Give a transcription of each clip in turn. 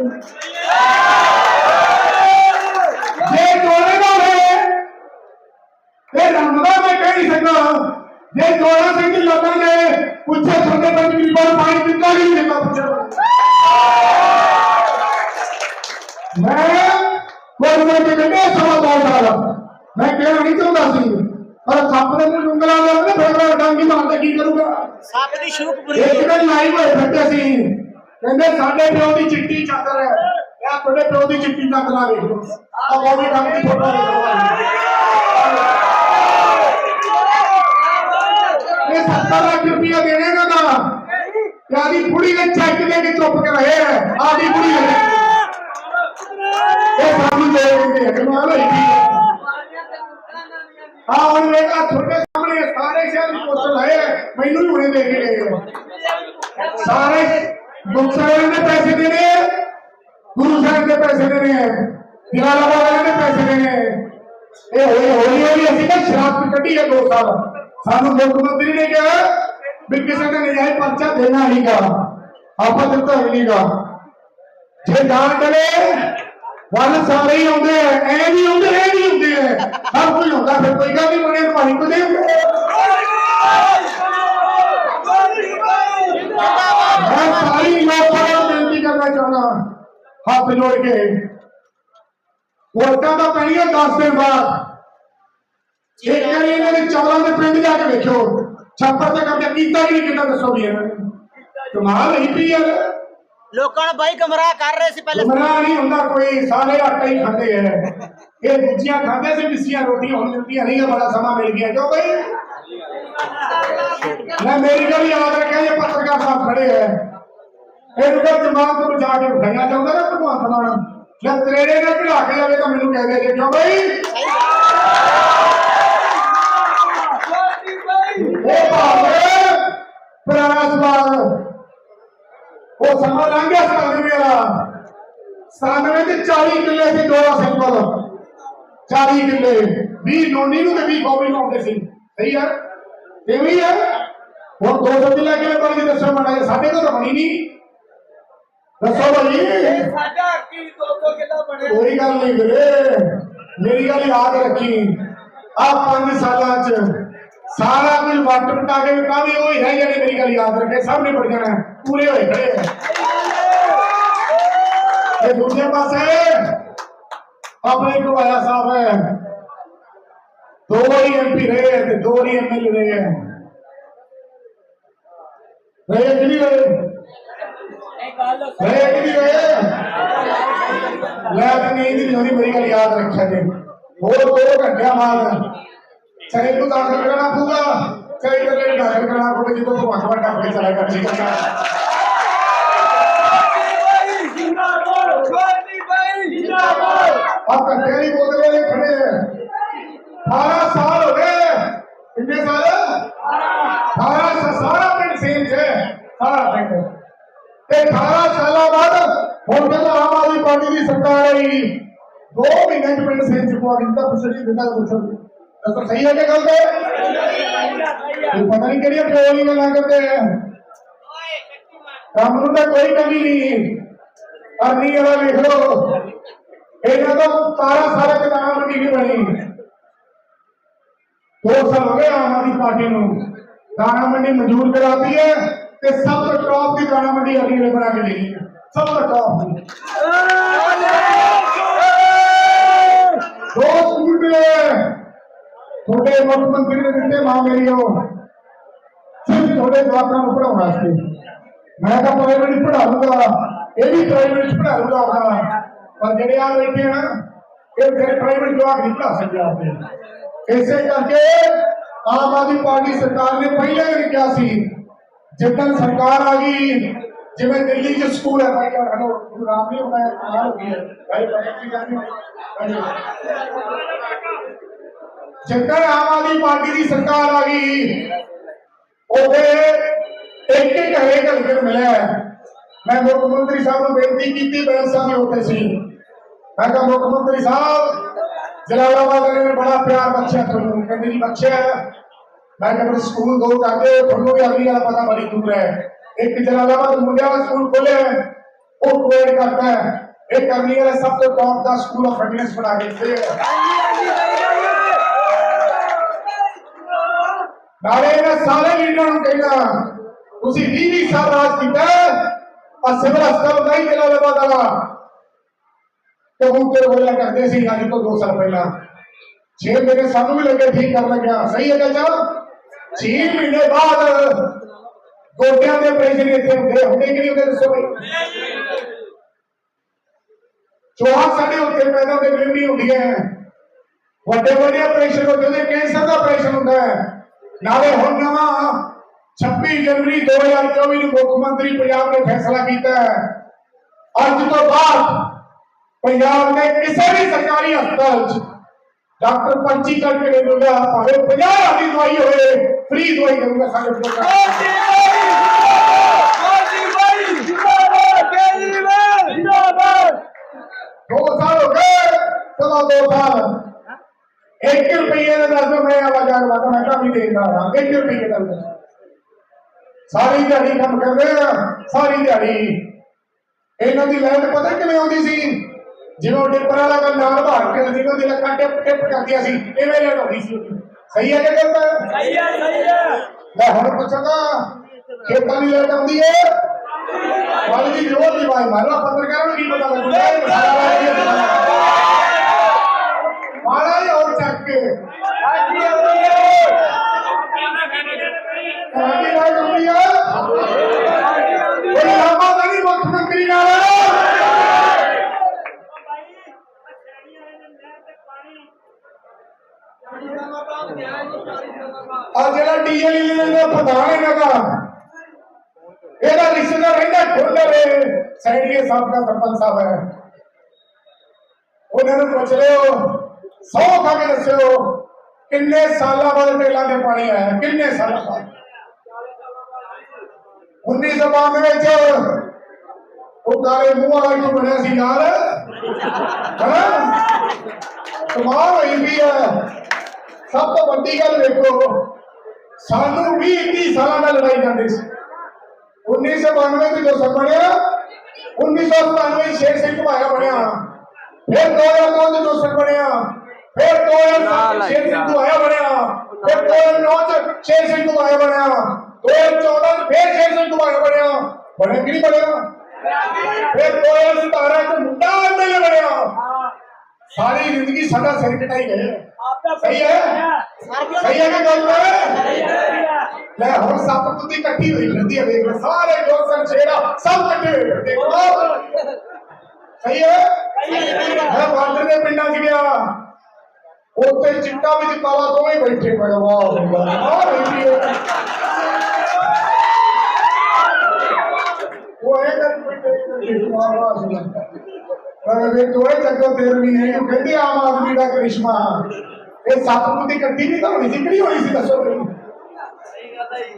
ਜੇ ਸਾਡੇ ਪਿਓ ਦੀ ਚਿੱਟੀ ਚਾਦਰ ਹੈ ਇਹ ਤੁਹਾਡੇ ਪਿਓ ਦੀ ਚਿੱਟੀ ਚਾਦਰ ਆ ਵੇਖ ਲਓ ਆ ਬੋਡੀ ਕੰਮ ਦੀ ਫੋਟੋ ਵੇਖ ਲਓ ਇਹ 70 ਲੱਖ ਰੁਪਇਆ ਦੇਣੇਗਾ ਨਾ ਤੇ ਕੁੜੀ ਨੇ ਚੈੱਕ ਦੇ ਕੇ ਚੁੱਪ ਕੇ ਰਹੇ ਹੈ ਆਦੀ ਕੁੜੀ ਨੇ ਇਹ ਸਾਨੂੰ ਦੇ ਦਿੰਦੇ ਕਮਾਲ ਹੋਈ ਵੀ ਹੁਣ ਵੇਖਾ ਤੁਹਾਡੇ ਸਾਹਮਣੇ ਸਾਰੇ ਸ਼ਹਿਰ ਦੀ ਪੋਸਟਰ ਲਾਏ ਮੈਨੂੰ ਵੀ ਹੁਣੇ ਦੇ ਕੇ ਗਏ ਆ। ਸਾਰੇ ਗੁਰਸਾਹਿਬ ਨੇ ਪੈਸੇ ਦੇਣੇ ਆ, ਗੁਰੂ ਸਾਹਿਬ ਦੇ ਪੈਸੇ ਦੇਣੇ ਜਲਾਲਾਬਾਦ ਵਾਲੇ ਨੇ ਪੈਸੇ ਦੇਣੇ ਇਹ ਹੋਈ ਹੋਈ ਹੈ ਅਸੀਂ ਤਾਂ ਸ਼ਰਾਬ ਕੱਢੀ ਹੈ ਦੋ ਸਾਲ। ਸਾਨੂੰ ਮੁੱਖ ਮੰਤਰੀ ਨੇ ਕਿਹਾ ਵੀ ਕਿਸੇ ਨੇ ਨਜਾਇਜ਼ ਪਰਚਾ ਦੇਣਾ ਨਹੀਂਗਾ ਆਪਾਂ ਦਿੱਤਾ ਨਹੀਂਗਾ ਜੇ ਜਾਣ ਚਲੇ ਵੱਲ ਸਾਰੇ ਹੀ ਆਉਂਦੇ ਐ ਐ ਨਹੀਂ ਆਉਂਦੇ ਐ ਨਹੀਂ ਆਉਂਦੇ ਐ ਹਰ ਕੋਈ ਹੁੰਦਾ ਫਿਰ ਕੋਈ ਗੱਲ ਨਹੀਂ ਬਣੇ ਪਾਣੀ ਕੋ ਦੇ ਮੈਂ ਸਾਰੀ ਲੋਕਾਂ ਨੂੰ ਬੇਨਤੀ ਕਰਨਾ ਚਾਹੁੰਦਾ। ਹੱਥ ਜੋੜ ਕੇ। ਵੋਟਾਂ ਦਾ ਪੈਣੀਆਂ 10 ਦਿਨ ਬਾਅਦ। ਇੱਕ ਵਾਰੀ ਇਹਨਾਂ ਦੇ ਚੌਲਾਂ ਦੇ ਪਿੰਡ ਜਾ ਕੇ ਵੇਖਿਓ। ਛੱਪੜ ਤੇ ਕਬਜ਼ਾ ਕੀਤਾ ਕਿ ਨਹੀਂ ਕੀਤਾ ਦੱਸੋ ਵੀ ਇਹਨਾਂ ਨੇ। ਕਮਾਲ ਹੋਈ ਪਈ ਯਾਰ ਲੋਕਾਂ ਨੂੰ ਬਾਈ ਗਮਰਾਹ ਕਰ ਰਹੇ ਸੀ ਪਹਿਲੇ। ਗੁੰਮਰਾਹ ਨਹੀਂ ਹੁੰਦਾ ਕੋਈ। ਸਾਰੇ ਆਟਾ ਹੀ ਖਾਂਦੇ ਐ ਇਹ ਦੂਜੀਆਂ ਖਾਂਦੇ ਸੀ ਮਿੱਸੀਆਂ ਰੋਟੀਆਂ ਹੁਣ ਮਿਲਦੀਆਂ ਨਹੀਂ ਗਾ, ਬੜਾ ਸਮਾਂ ਮਿਲ ਗਿਆ ਕਿਉਂ ਬਈ ਮੈਂ ਮੇਰੀ ਗੱਲ ਯਾਦ ਰੱਖਿਆ ਇਹ ਪੱਤਰਕਾਰ ਸਾਹਿਬ ਖੜੇ ਐ ਇਹ ਰੁਕਰ ਜਮਾਤ ਨੂੰ ਜਾ ਕੇ ਉਠਾਇਆ ਜਾਂਦਾ ਨਾ ਭਗਵੰਤ ਮਾਨ ਜੇ ਤੇਰੇ ਨਾਲ ਭੜਾ ਕੇ ਜਾਵੇ ਤਾਂ ਮੈਨੂੰ ਕਹਿ ਦੇ ਜੇ ਕਿਉਂ ਬਈ ਉਹ ਭਾਵੇਂ ਪੁਰਾਣਾ ਸਵਾਲ ਉਹ ਸਮਾਂ ਲੰਘ ਗਿਆ ਸਤਾਨਵੇਂ ਵਾਲਾ ਸਤਾਨਵੇਂ ਤੇ 40 ਕਿੱਲੇ ਸੀ ਦੋਰਾ ਸਿੰਘ ਕੋਲ 40 ਕਿੱਲੇ 20 ਨੋਨੀ ਨੂੰ ਤੇ 20 ਗੋਬੀ ਨੂੰ ਆਉਂਦੇ ਸੀ ਸਹੀ ਹੈ? ਐਵੇਂ ਹੀ? ਹੈ ਹੁਣ 200 ਕਿੱਲੇ ਕਿਵੇਂ ਬਣ ਗਈ ਦੱਸੋ ਮਾੜਾ ਸਾਡੇ ਕੋਲ ਤਾਂ ਬਣੀ ਨਹੀਂ। ਦੱਸੋ ਭਾਈ। ਸਾਡਾ ਕੀ ਦੋ ਦੋ ਕਿੱਲਾ ਬਣਿਆ। ਕੋਈ ਗੱਲ ਨਹੀਂ ਵੀਰੇ। ਮੇਰੀ ਗੱਲ ਯਾਦ ਰੱਖੀ। ਆ 5 ਸਾਲਾਂ ਚ ਸਾਰਾ ਕੁਝ ਵਟਾ ਕੇ ਤਾਂ ਵੀ ਉਹ ਹੀ ਜਾਣੇ ਮੇਰੀ ਗੱਲ ਯਾਦ ਰੱਖੇ। ਸਭ ਨੇ ਪੜ ਜਾਣਾ ਪੂਰੇ ਹੋਏ ਖੜੇ ਆ ਤੇ ਦੂਜੇ ਪਾਸੇ ਆਪਣੇ ਕੋਲ ਸਾਹਿਬ। ਹੈ ਦੋ ਹੀ ਐਮਪੀ ਰਹੇ ਤੇ ਦੋ ਹੀ ਐਮਐਲਏ ਰਹੇ ਹੈ ਰਹੇ ਕਿ ਨਹੀਂ ਰਹੇ? ਰਹੇ ਕਿ ਨਹੀਂ ਰਹੇ? ਲੈ ਤਾਂ ਨੀਂਦ ਨਹੀਂ ਆਉਂਦੀ, ਮੇਰੀ ਗੱਲ ਯਾਦ ਰੱਖਿਆ ਜੇ। ਹੋਰ ਦੋ ਘੰਟਿਆਂ ਬਾਅਦ ਚਾਹੇ ਤੂੰ ਦਾਖਲ ਕਰਨਾ ਪਊਗਾ। ਚਾਹੇ ਤੇਰੇ ਦਾਖਲ ਕਰਨਾ ਪਊਗਾ, ਜਦੋਂ ਤੂੰ ਅੱਖ ਵੱਟ ਕੇ ਚਲਾ ਕਰ, ਠੀਕ ਹੈ ਆ ਘੰਟੇ ਦੀ ਬੋਤਲ ਵਾਲੇ ਖੜੇ ਹੈ 18 ਸਾਲ ਹੋ ਗਏ। ਕਿੰਨੇ ਸਾਲ? 18 ਸਾਲ, ਸਾਰਾ ਪਿੰਡ ਸੇਮ ਹੈ ਸਾਰਾ ਪਿੰਡ। ਤੇ 18 ਸਾਲਾਂ ਬਾਅਦ ਹੁਣ ਕਹਿੰਦਾ ਆਮ ਆਦਮੀ ਪਾਰਟੀ ਦੀ ਸਰਕਾਰ ਆਈ। ਦੋ ਮਹੀਨੇ ਚ ਪਿੰਡ ਸੇਮ ਚ ਪਵਾ ਦਿੱਤਾ। ਪੁੱਛਣੀ ਦਿੰਦਾ ਪੁੱਛੋ ਦੱਸੋ ਸਹੀ ਹੈ ਕਿ ਗਲਤ ਹੈ? ਪਤਾ ਨਹੀਂ ਕਿਹੜੀਆਂ ਪਿਓਲੀ ਗੱਲਾਂ ਕਰਦੇ ਆ। ਕੰਮ ਨੂੰ ਤਾਂ ਕੋਈ ਕਮੀ ਨਹੀਂ। ਕਰਨੀ ਵਾਲਾ ਵੇਖ ਲਓ। ਇਹਨਾਂ ਤੋਂ 17 ਸਾਲ ਚ ਮੰਡੀ ਨਹੀਂ ਬਣੀ। ਦੋ ਸਾਲ ਹੋ ਗਏ ਆਮ ਆਦਮੀ ਪਾਰਟੀ ਨੂੰ। ਦਾਣਾ ਮੰਡੀ ਮਨਜ਼ੂਰ ਕਰਾਤੀ ਹੈ ਤੇ ਸਭ ਤੋਂ ਟੌਪ ਦੀ ਦਾਣਾ ਮੰਡੀ ਅਗਲੀ ਬਣਾ ਕੇ ਦੇਣੀ ਸਭ ਤੋਂ ਟੌਪ ਦੀ। ਦੋ ਸਕੂਲ ਮਿਲੇ ਤੁਹਾਡੇ ਮੁੱਖ ਮੰਤਰੀ ਨੇ ਦਿੱਤੇ, ਮਾਂ ਮੇਰੀ ਉਹ। ਸਿਰਫ ਤੁਹਾਡੇ ਜਵਾਕਾਂ ਨੂੰ ਪੜਾਉਣ ਵਾਸਤੇ। ਮੈਂ ਤਾਂ ਪ੍ਰਾਈਵੇਟ ਪੜ੍ਹਾ ਲੂੰਗਾ। ਇਹ ਵੀ ਪ੍ਰਾਈਵੇਟ ਪੜ੍ਹਾ ਲੂੰਗਾ ਆਪਣਾ। ਪਰ ਜਿਹੜੇ ਆ ਬੈਠੇ ਆ ਇਹ ਫਿਰ ਪ੍ਰਾਈਵੇਟ ਜਵਾਬ ਨਹੀਂ ਪੜ੍ਹਾ ਸਕਦੇ ਆਪੇ ਇਸੇ ਕਰਕੇ ਆਮ ਆਦਮੀ ਪਾਰਟੀ ਸਰਕਾਰ ਨੇ ਪਹਿਲਾਂ ਵੀ ਕਿਹਾ ਸੀ, ਜਿੱਦਣ ਸਰਕਾਰ ਆ ਗਈ, ਜਿਵੇਂ ਦਿੱਲੀ 'ਚ ਸਕੂਲ ਹੈ, ਭਾਈ ਹਲੋ ਰਾਮ ਨਹੀਂ ਹੁੰਦਾ ਕਮਾਲ ਹੋ। ਗਈ ਹੈ ਭਾਈ ਪਤਾ ਕੀ ਜਾਣੀ ਜਿੱਦਣ ਆਮ ਆਦਮੀ ਪਾਰਟੀ ਦੀ ਸਰਕਾਰ ਆ ਗਈ ਉਹਦੇ ਇੱਕ ਇੱਕ ਹਰੇਕ ਹਲਕੇ ਮਿਲਿਆ ਮੈਂ ਮੁੱਖ ਮੰਤਰੀ ਸਾਹਿਬ ਨੂੰ ਬੇਨਤੀ ਕੀਤੀ ਬੈਂਸ ਸਾਹਿਬ ਵੀ ਉੱਥੇ ਸੀ। ਮੈਂ ਕਿਹਾ ਮੁੱਖ ਮੰਤਰੀ ਸਾਹਿਬ, ਜਲਾਲਾਬਾਦ ਵਾਲੇ ਨੇ ਬੜਾ ਪਿਆਰ ਬਖਸ਼ਿਆ ਤੁਹਾਨੂੰ। ਕਹਿੰਦੇ ਜੀ, ਬਖਸ਼ਿਆ। ਮੈਂ ਕਿਹਾ ਫਿਰ ਸਕੂਲ ਦੋ ਕਰਦੇ ਤੁਹਾਨੂੰ ਵੀ ਅਗਲੀ ਵਾਲਾ ਪਤਾ ਬੜੀ ਦੂਰ ਹੈ। ਇੱਕ ਜਲਾਲਾਬਾਦ ਮੁੰਡਿਆਂ ਦਾ ਸਕੂਲ ਖੋਲਿਆ ਉਹ ਪ੍ਰੋਵਾਈਡ ਕਰਦਾ ਹੈ। ਇਹ ਕਰਨੀ ਵਾਲਾ ਸਭ ਤੋਂ ਟੌਪ ਦਾ ਸਕੂਲ ਆਫ ਫਿਟਨੈਸ ਬਣਾ ਕੇ ਦਿੱਤੇ ਨਾਲੇ ਇਹਨਾਂ ਸਾਰੇ ਲੀਡਰਾਂ ਨੂੰ ਕਹਿੰਦਾ, ਤੁਸੀਂ 20 20 ਸਾਲ ਰਾਜ ਕੀਤਾ ਆ ਸਿਵਲ ਹਸਪਤਾਲ ਨਹੀਂ ਚਲਾ ਲਵਾ ਦਗਾ ਕਬੂਤਰ ਬੋਲਿਆ ਕਰਦੇ ਸੀ, ਅੱਜ ਤੋਂ 2 ਸਾਲ ਪਹਿਲਾਂ। 6 ਮਹੀਨੇ ਸਾਨੂੰ ਵੀ ਲੱਗੇ ਠੀਕ ਕਰਨ ਲੱਗਿਆ। ਸਹੀ ਹੈ ਚਾਚਾ? 6 ਮਹੀਨੇ ਬਾਅਦ ਗੋਡਿਆਂ ਦੇ ਆਪਰੇਸ਼ਨ ਇੱਥੇ ਹੁੰਦੇ ਹੁੰਦੇ ਕਿ ਨਹੀਂ ਹੁੰਦੇ ਦੱਸੋ ਬਈ? ਚੋਹਾਂ ਸਾਡੇ ਉੱਤੇ ਪੈਦਾ ਤੇ ਡਿਲੀਵਰੀ ਹੁੰਦੀ ਹੈ। ਵੱਡੇ ਵੱਡੇ ਆਪਰੇਸ਼ਨ ਹੁੰਦੇ ਨੇ ਕੈਂਸਰ ਦਾ ਆਪਰੇਸ਼ਨ ਹੁੰਦਾ ਹੈ। ਨਾਲੇ ਹੁਣ ਨਵਾਂ 26 ਜਨਵਰੀ 2024 ਨੂੰ ਮੁੱਖ ਮੰਤਰੀ ਪੰਜਾਬ ਨੇ ਫੈਸਲਾ ਕੀਤਾ ਹੈ। ਅੱਜ ਤੋਂ ਬਾਅਦ ਪੰਜਾਬ ਦੇ ਕਿਸੇ ਵੀ ਸਰਕਾਰੀ ਹਸਪਤਾਲ 'ਚ ਡਾਕਟਰ ਪਰਚੀ ਕਰਕੇ ਨਹੀਂ ਦਿੰਦਾ ਭਾਵੇਂ 50 ਦੀ ਦਵਾਈ ਹੋਵੇ, ਫ੍ਰੀ ਦਵਾਈ ਦੇਊਗਾ ਸਾਡੇ ਕੋਲ। ਦੋ ਸਾਲ ਹੋ ਗਏ ਚਲੋ ਦੋ ਸਾਲ। ਇੱਕ ਰੁਪਈਏ ਦਾ ਦੱਸ ਦਿਓ ਮੈਂ ਆਵਾਜ਼ਾਂ ਵਾਦਾ ਮੈਂ ਤਾਂ ਵੀ ਦੇਦਾ ਹਾਂ ਇੱਕ ਰੁਪਈਏ ਦਾ ਦੱਸ। ਸਾਰੀ ਦਿਹਾੜੀ ਕੰਮ ਕਰਦੇ ਆ, ਸਾਰੀ ਦਿਹਾੜੀ। ਇਹਨਾਂ ਦੀ ਲਾਈਟ ਪਤਾ ਕਿਵੇਂ ਆਉਂਦੀ ਸੀ? ਜਿਵੇਂ ਡਿੱਪਰ ਵਾਲਾ ਗੱਲ ਨਾਲ ਭਾਰ ਕੇ ਜਿਹਨਾਂ ਦੀ ਲੱਕਾਂ ਟਿਪ ਟਿਪ ਕਰਦੀਆਂ ਸੀ ਐਵੇਂ ਲਾਈਟ ਆਉਂਦੀ ਸੀ ਉਹਦੀ। ਸਹੀ ਹੈ ਕਿ ਗਲਤ ਸਹੀ ਹੈ ਸਹੀ ਹੈ। ਮੈਂ ਹੁਣ ਪੁੱਛਾਂਗਾ ਖੇਤਾਂ ਦੀ ਲਾਈਟ ਆਉਂਦੀ ਹੈ? ਵਾਲੀ ਦੀ ਜੋਰ ਦੀ ਵਾਈ ਮਾਰੋ ਪੱਤਰਕਾਰਾਂ ਨੂੰ ਕੀ ਪਤਾ ਲੱਗੂਗਾ? ਇਹ ਇਹ ਮਾਰਾ ਹੀ ਹੋਰ ਚੱਕ ਕੇ। ਹਾਂਜੀ ਆਉਂਦੀ ਹੈ ਸਾਡੀ ਲਾਈਟ ਆਉਂਦੀ ਹੈ ਕੋਈ ਲਾਮਾ ਤਾਂ ਨਹੀਂ ਮੁੱਖ ਮੰਤਰੀ ਨਾਲ। ਆ ਜਿਹੜਾ ਡੀਐਲ ਇੰਜੀਨੀਅਰ ਦਾ ਪ੍ਰਧਾਨ ਇਹਨਾਂ ਦਾ। ਇਹਦਾ ਰਿਸ਼ਤੇਦਾਰ ਰਹਿੰਦਾ ਖੁੱਲਰ ਸੈਣੀਏ ਸਾਹਿਬ ਦਾ ਸਰਪੰਚ ਸਾਹਿਬ ਹੈ। ਉਹਨਾਂ ਨੂੰ ਪੁੱਛ ਲਿਓ, ਸੌ ਖਾ ਕੇ ਦੱਸਿਓ, ਕਿੰਨੇ ਸਾਲਾਂ ਬਾਅਦ ਟੇਲਾਂ ਦੇ ਪਾਣੀ ਆਇਆ, ਕਿੰਨੇ ਸਾਲਾਂ ਬਾਅਦ? 1992 ਵਿੱਚ ਉਹ ਕਾਲੇ ਮੂੰਹ ਵਾਲਾ ਕਿਉਂ ਬਣਿਆ ਸੀ ਯਾਰ ਹਾਂ? ਕਮਾਲ ਹੋਈ ਵੀ ਹੈ। ਸਭ ਤੋਂ ਵੱਡੀ ਗੱਲ ਵੇਖੋ ਸਾਨੂੰ 20 30 ਸਾਲਾਂ ਦਾ ਲੜਾਈ ਜਾਂਦੇ ਸੀ। 1992 ਵਿੱਚ ਜੋ ਸਰ ਬਣਿਆ 1997 ਸ਼ੇਰ ਸਿੰਘ ਘੁਮਾਇਆ ਬਣਿਆ। ਫਿਰ 2009 ਚ ਜੋ ਸਰ ਬਣਿਆ ਫਿਰ 2007 ਸ਼ੇਰ ਸਿੰਘ ਘੁਮਾਇਆ ਬਣਿਆ। ਫਿਰ 2009 ਚ ਸ਼ੇਰ ਸਿੰਘ ਘੁਮਾਇਆ ਬਣਿਆ। 2014 ਚ ਫਿਰ ਸ਼ੇਰ ਸਿੰਘ ਘੁਮਾਇਆ ਬਣਿਆ। ਬਣਿਆ ਕਿ ਨਹੀਂ ਬਣਿਆ? ਫਿਰ 2017 ਚ ਮੁੰਡਾ ਐਮਐਲਏ ਬਣਿਆ। ਸਾਰੀ ਜ਼ਿੰਦਗੀ ਸਾਡਾ ਸਿਰ ਕਟਾਈ ਗਏ। ਸਹੀ ਹੈ? ਸਹੀ ਹੈ ਕਿ ਗੱਲ ਹੈ? ਲੈ ਹੁਣ ਸੱਤ ਕੁੱਤੀ ਇਕੱਠੀ ਹੋਈ ਫਿਰਦੀ ਹੈ ਵੇਖ ਸਾਰੇ ਜੋਸਨ ਸ਼ੇਰਾ ਸਭ ਇਕੱਠੇ ਹੋਏ ਦੇਖੋ ਸਹੀ ਹੈ? ਮੈਂ ਬਾਰਡਰ ਦੇ ਪਿੰਡਾਂ 'ਚ ਗਿਆ। ਉੱਥੇ ਚਿੱਟਾ ਵਿੱਚ ਕਾਲਾ ਦੋਵੇਂ ਬੈਠੇ ਪਏ ਵਾਹ ਵਾਹ ਬੈਠੀ ਹੈ ਉਹ ਇਹ ਗੱਲ ਬੈਠੇ ਵਾਹ ਵਾਹ ਸੁਣਾ ਪਰ ਵੇ ਦੇਰ ਵੀ ਹੈ ਉਹ ਕਹਿੰਦੇ ਆਮ ਆਦਮੀ ਦਾ ਕਰਿਸ਼ਮਾ ਇਹ ਸੱਤ ਕੁੱਤੀ ਇਕੱਠੀ ਨਹੀਂ ਤਾਂ ਹੋਣੀ ਹੋਈ ਸੀ, ਦੱਸੋ